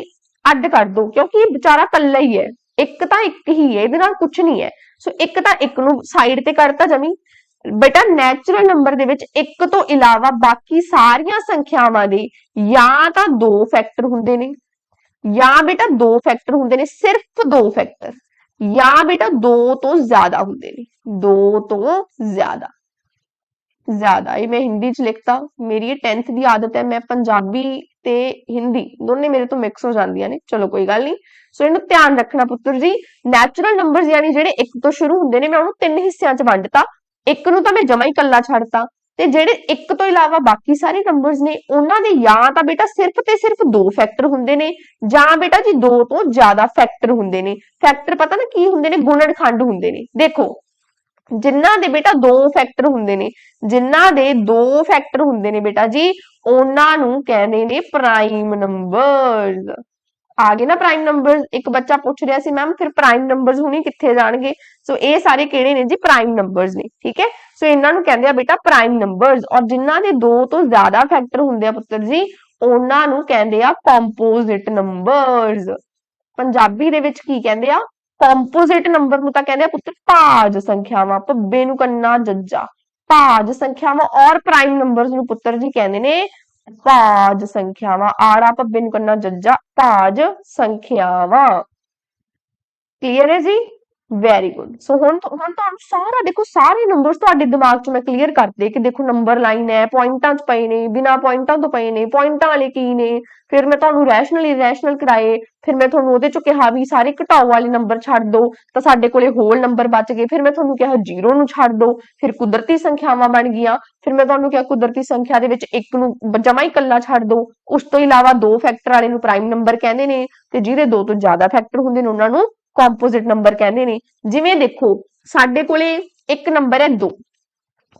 ਅੱਡ ਕਰ ਦਿਓ, ਕਿਉਂਕਿ ਇਹ ਵਿਚਾਰਾ ਇਕੱਲਾ ਹੀ ਹੈ। ਇੱਕ ਤਾਂ ਇੱਕ ਹੀ ਹੈ, ਇਹਦੇ ਨਾਲ ਕੁਝ ਨਹੀਂ ਹੈ। ਸੋ ਇੱਕ ਤਾਂ ਇੱਕ ਨੂੰ ਸਾਈਡ ਤੇ ਕਰਤਾ ਜਮੀ। ਬੇਟਾ ਨੈਚੁਰਲ ਨੰਬਰ ਦੇ ਵਿੱਚ ਇੱਕ ਤੋਂ ਇਲਾਵਾ ਬਾਕੀ ਸਾਰੀਆਂ ਸੰਖਿਆਵਾਂ ਦੇ ਜਾਂ ਤਾਂ ਦੋ ਫੈਕਟਰ ਹੁੰਦੇ ਨੇ, ਜਾਂ ਬੇਟਾ ਦੋ ਫੈਕਟਰ ਹੁੰਦੇ ਨੇ, ਸਿਰਫ ਦੋ ਫੈਕਟਰ ਜਾਂ ਬੇਟਾ ਦੋ ਤੋਂ ਜ਼ਿਆਦਾ ਹੁੰਦੇ ਨੇ, ਦੋ ਤੋਂ ਜ਼ਿਆਦਾ। ਜ਼ਿਆਦਾ, ਇਹ ਮੈਂ ਹਿੰਦੀ ਚ ਲਿਖਤਾ, ਮੇਰੀ ਇਹ 10th ਦੀ ਆਦਤ ਹੈ, ਮੈਂ ਪੰਜਾਬੀ ਤੇ ਹਿੰਦੀ ਦੋਨੇ ਮੇਰੇ ਤੋਂ ਮਿਕਸ ਹੋ ਜਾਂਦੀਆਂ ਨੇ, ਚਲੋ ਕੋਈ ਗੱਲ ਨਹੀਂ। ਸੋ ਇਹਨੂੰ ਧਿਆਨ ਰੱਖਣਾ ਪੁੱਤਰ ਜੀ ਨੈਚੁਰਲ ਨੰਬਰਸ ਯਾਨੀ ਜਿਹੜੇ ਇੱਕ ਤੋਂ ਸ਼ੁਰੂ ਹੁੰਦੇ ਨੇ, ਮੈਂ ਉਹਨੂੰ ਤਿੰਨ ਹਿੱਸਿਆਂ ਚ ਵੰਡਤਾ ਇੱਕ ਨੂੰ ਤਾਂ ਮੈਂ ਜਮਾ ਹੀ ਕੱਲਾ ਛੱਡਤਾ। ਤੇ ਜਿਹੜੇ ਇੱਕ ਤੋਂ ਇਲਾਵਾ ਬਾਕੀ ਸਾਰੇ ਨੰਬਰਸ ਨੇ, ਉਹਨਾਂ ਦੇ ਜਾਂ ਤਾਂ ਬੇਟਾ ਸਿਰਫ ਤੇ ਸਿਰਫ ਦੋ ਫੈਕਟਰ ਹੁੰਦੇ ਨੇ, ਜਾਂ ਬੇਟਾ ਜੀ ਦੋ ਤੋਂ ਜ਼ਿਆਦਾ ਫੈਕਟਰ ਹੁੰਦੇ ਨੇ। ਫੈਕਟਰ ਪਤਾ ਨਾ ਕੀ ਹੁੰਦੇ ਨੇ? ਗੁਣਨਖੰਡ ਹੁੰਦੇ ਨੇ। ਦੇਖੋ ਜਿਨ੍ਹਾਂ ਦੇ ਬੇਟਾ ਦੋ ਫੈਕਟਰ ਹੁੰਦੇ ਨੇ ਜਿਨ੍ਹਾਂ ਦੇ ਦੋ ਫੈਕਟਰ ਹੁੰਦੇ ਨੇ ਬੇਟਾ ਜੀ, ਉਹਨਾਂ ਨੂੰ ਕਹਿੰਦੇ ਨੇ ਪ੍ਰਾਈਮ ਨੰਬਰਸ ਆ ਗਏ ਨਾ ਪ੍ਰਾਈਮ ਨੰਬਰਸ ਇੱਕ ਬੱਚਾ ਪੁੱਛ ਰਿਹਾ ਸੀ ਮੈਮ ਫਿਰ ਪ੍ਰਾਈਮ ਨੰਬਰਸ ਹੁਣੀ ਕਿੱਥੇ ਜਾਣਗੇ? ਸੋ ਇਹ ਸਾਰੇ ਕਿਹੜੇ ਨੇ ਜੀ? ਪ੍ਰਾਈਮ ਨੰਬਰਸ ਨੇ, ਠੀਕ ਹੈ? ਸੋ ਇਹਨਾਂ ਨੂੰ ਕਹਿੰਦੇ ਆ ਬੇਟਾ ਪ੍ਰਾਈਮ ਨੰਬਰਸ ਔਰ ਜਿਨ੍ਹਾਂ ਦੇ ਦੋ ਤੋਂ ਜ਼ਿਆਦਾ ਫੈਕਟਰ ਹੁੰਦੇ ਆ ਪੁੱਤਰ ਜੀ, ਉਹਨਾਂ ਨੂੰ ਕਹਿੰਦੇ ਆ ਕੰਪੋਜ਼ਿਟ ਨੰਬਰਸ ਪੰਜਾਬੀ ਦੇ ਵਿੱਚ ਕੀ ਕਹਿੰਦੇ ਆ? ਕੰਪੋਜ਼ਿਟ ਨੰਬਰ ਨੂੰ ਤਾਂ ਕਹਿੰਦੇ ਆ ਪੁੱਤਰ ਭਾਜ ਸੰਖਿਆਵਾਂ ਪੱਬੇ ਨੂੰ ਕੰਨਾ ਜੱਜਾ। ਭਾਜ ਸੰਖਿਆਵਾਂ ਔਰ ਪ੍ਰਾਈਮ ਨੰਬਰਸ ਨੂੰ ਪੁੱਤਰ ਜੀ ਕਹਿੰਦੇ ਨੇ ਭਾਜ ਸੰਖਿਆਵਾਂ ਆੜਾ ਭੱਬੇ ਨੂੰ ਕੰਨਾ ਜੱਜਾ ਭਾਜ ਸੰਖਿਆਵਾਂ। ਕਲੀਅਰ ਹੈ ਜੀ? ਵੈਰੀ ਗੁੱਡ ਸੋ ਹੁਣ ਹੁਣ ਤੁਹਾਨੂੰ ਸਾਰਾ, ਦੇਖੋ, ਸਾਰੇ ਨੰਬਰਸ ਤੁਹਾਡੇ ਦਿਮਾਗ 'ਚ ਮੈਂ ਕਲੀਅਰ ਕਰਤੇ ਕਿ ਦੇਖੋ ਨੰਬਰ ਲਾਈਨ ਹੈ ਪੁਆਇੰਟਾਂ 'ਚ ਪਏ ਨੇ, ਬਿਨਾ ਪੁਆਇੰਟਾਂ ਤੋਂ ਪਏ ਨੇ ਪੁਆਇੰਟਾਂ ਵਾਲੇ ਕੀ ਨੇ, ਫਿਰ ਮੈਂ ਤੁਹਾਨੂੰ ਰੈਸ਼ਨਲ ਇਰੈਸ਼ਨਲ ਕਰਾਏ, ਫਿਰ ਮੈਂ ਤੁਹਾਨੂੰ ਉਹਦੇ 'ਚੋਂ ਕਿਹਾ ਵੀ ਸਾਰੇ ਘਟਾਓ ਵਾਲੇ ਨੰਬਰ ਛੱਡ ਦਿਓ ਤਾਂ ਸਾਡੇ ਕੋਲੇ ਹੋਲ ਨੰਬਰ ਬਚ ਗਏ, ਫਿਰ ਮੈਂ ਤੁਹਾਨੂੰ ਕਿਹਾ ਜੀਰੋ ਨੂੰ ਛੱਡ ਦਿਓ ਫਿਰ ਕੁਦਰਤੀ ਸੰਖਿਆਵਾਂ ਬਣ ਗਈਆਂ, ਫਿਰ ਮੈਂ ਤੁਹਾਨੂੰ ਕਿਹਾ ਕੁਦਰਤੀ ਸੰਖਿਆ ਦੇ ਵਿੱਚ ਇੱਕ ਨੂੰ ਜਮਾ ਹੀ ਇਕੱਲਾ ਛੱਡ ਦਿਓ ਉਸ ਤੋਂ ਇਲਾਵਾ ਦੋ ਫੈਕਟਰ ਵਾਲੇ ਨੂੰ ਪ੍ਰਾਈਮ ਨੰਬਰ ਕਹਿੰਦੇ ਨੇ, ਤੇ ਜਿਹਦੇ ਦੋ ਤੋਂ ਜ਼ਿਆਦਾ ਫੈਕਟਰ ਹੁੰਦੇ ਨੇ, ਉਹਨਾਂ ਨੂੰ ਕੰਪੋਜ਼ਿਟ ਨੰਬਰ ਕਹਿੰਦੇ ਨੇ। ਜਿਵੇਂ ਦੇਖੋ, ਸਾਡੇ ਕੋਲੇ ਇੱਕ ਨੰਬਰ ਹੈ 2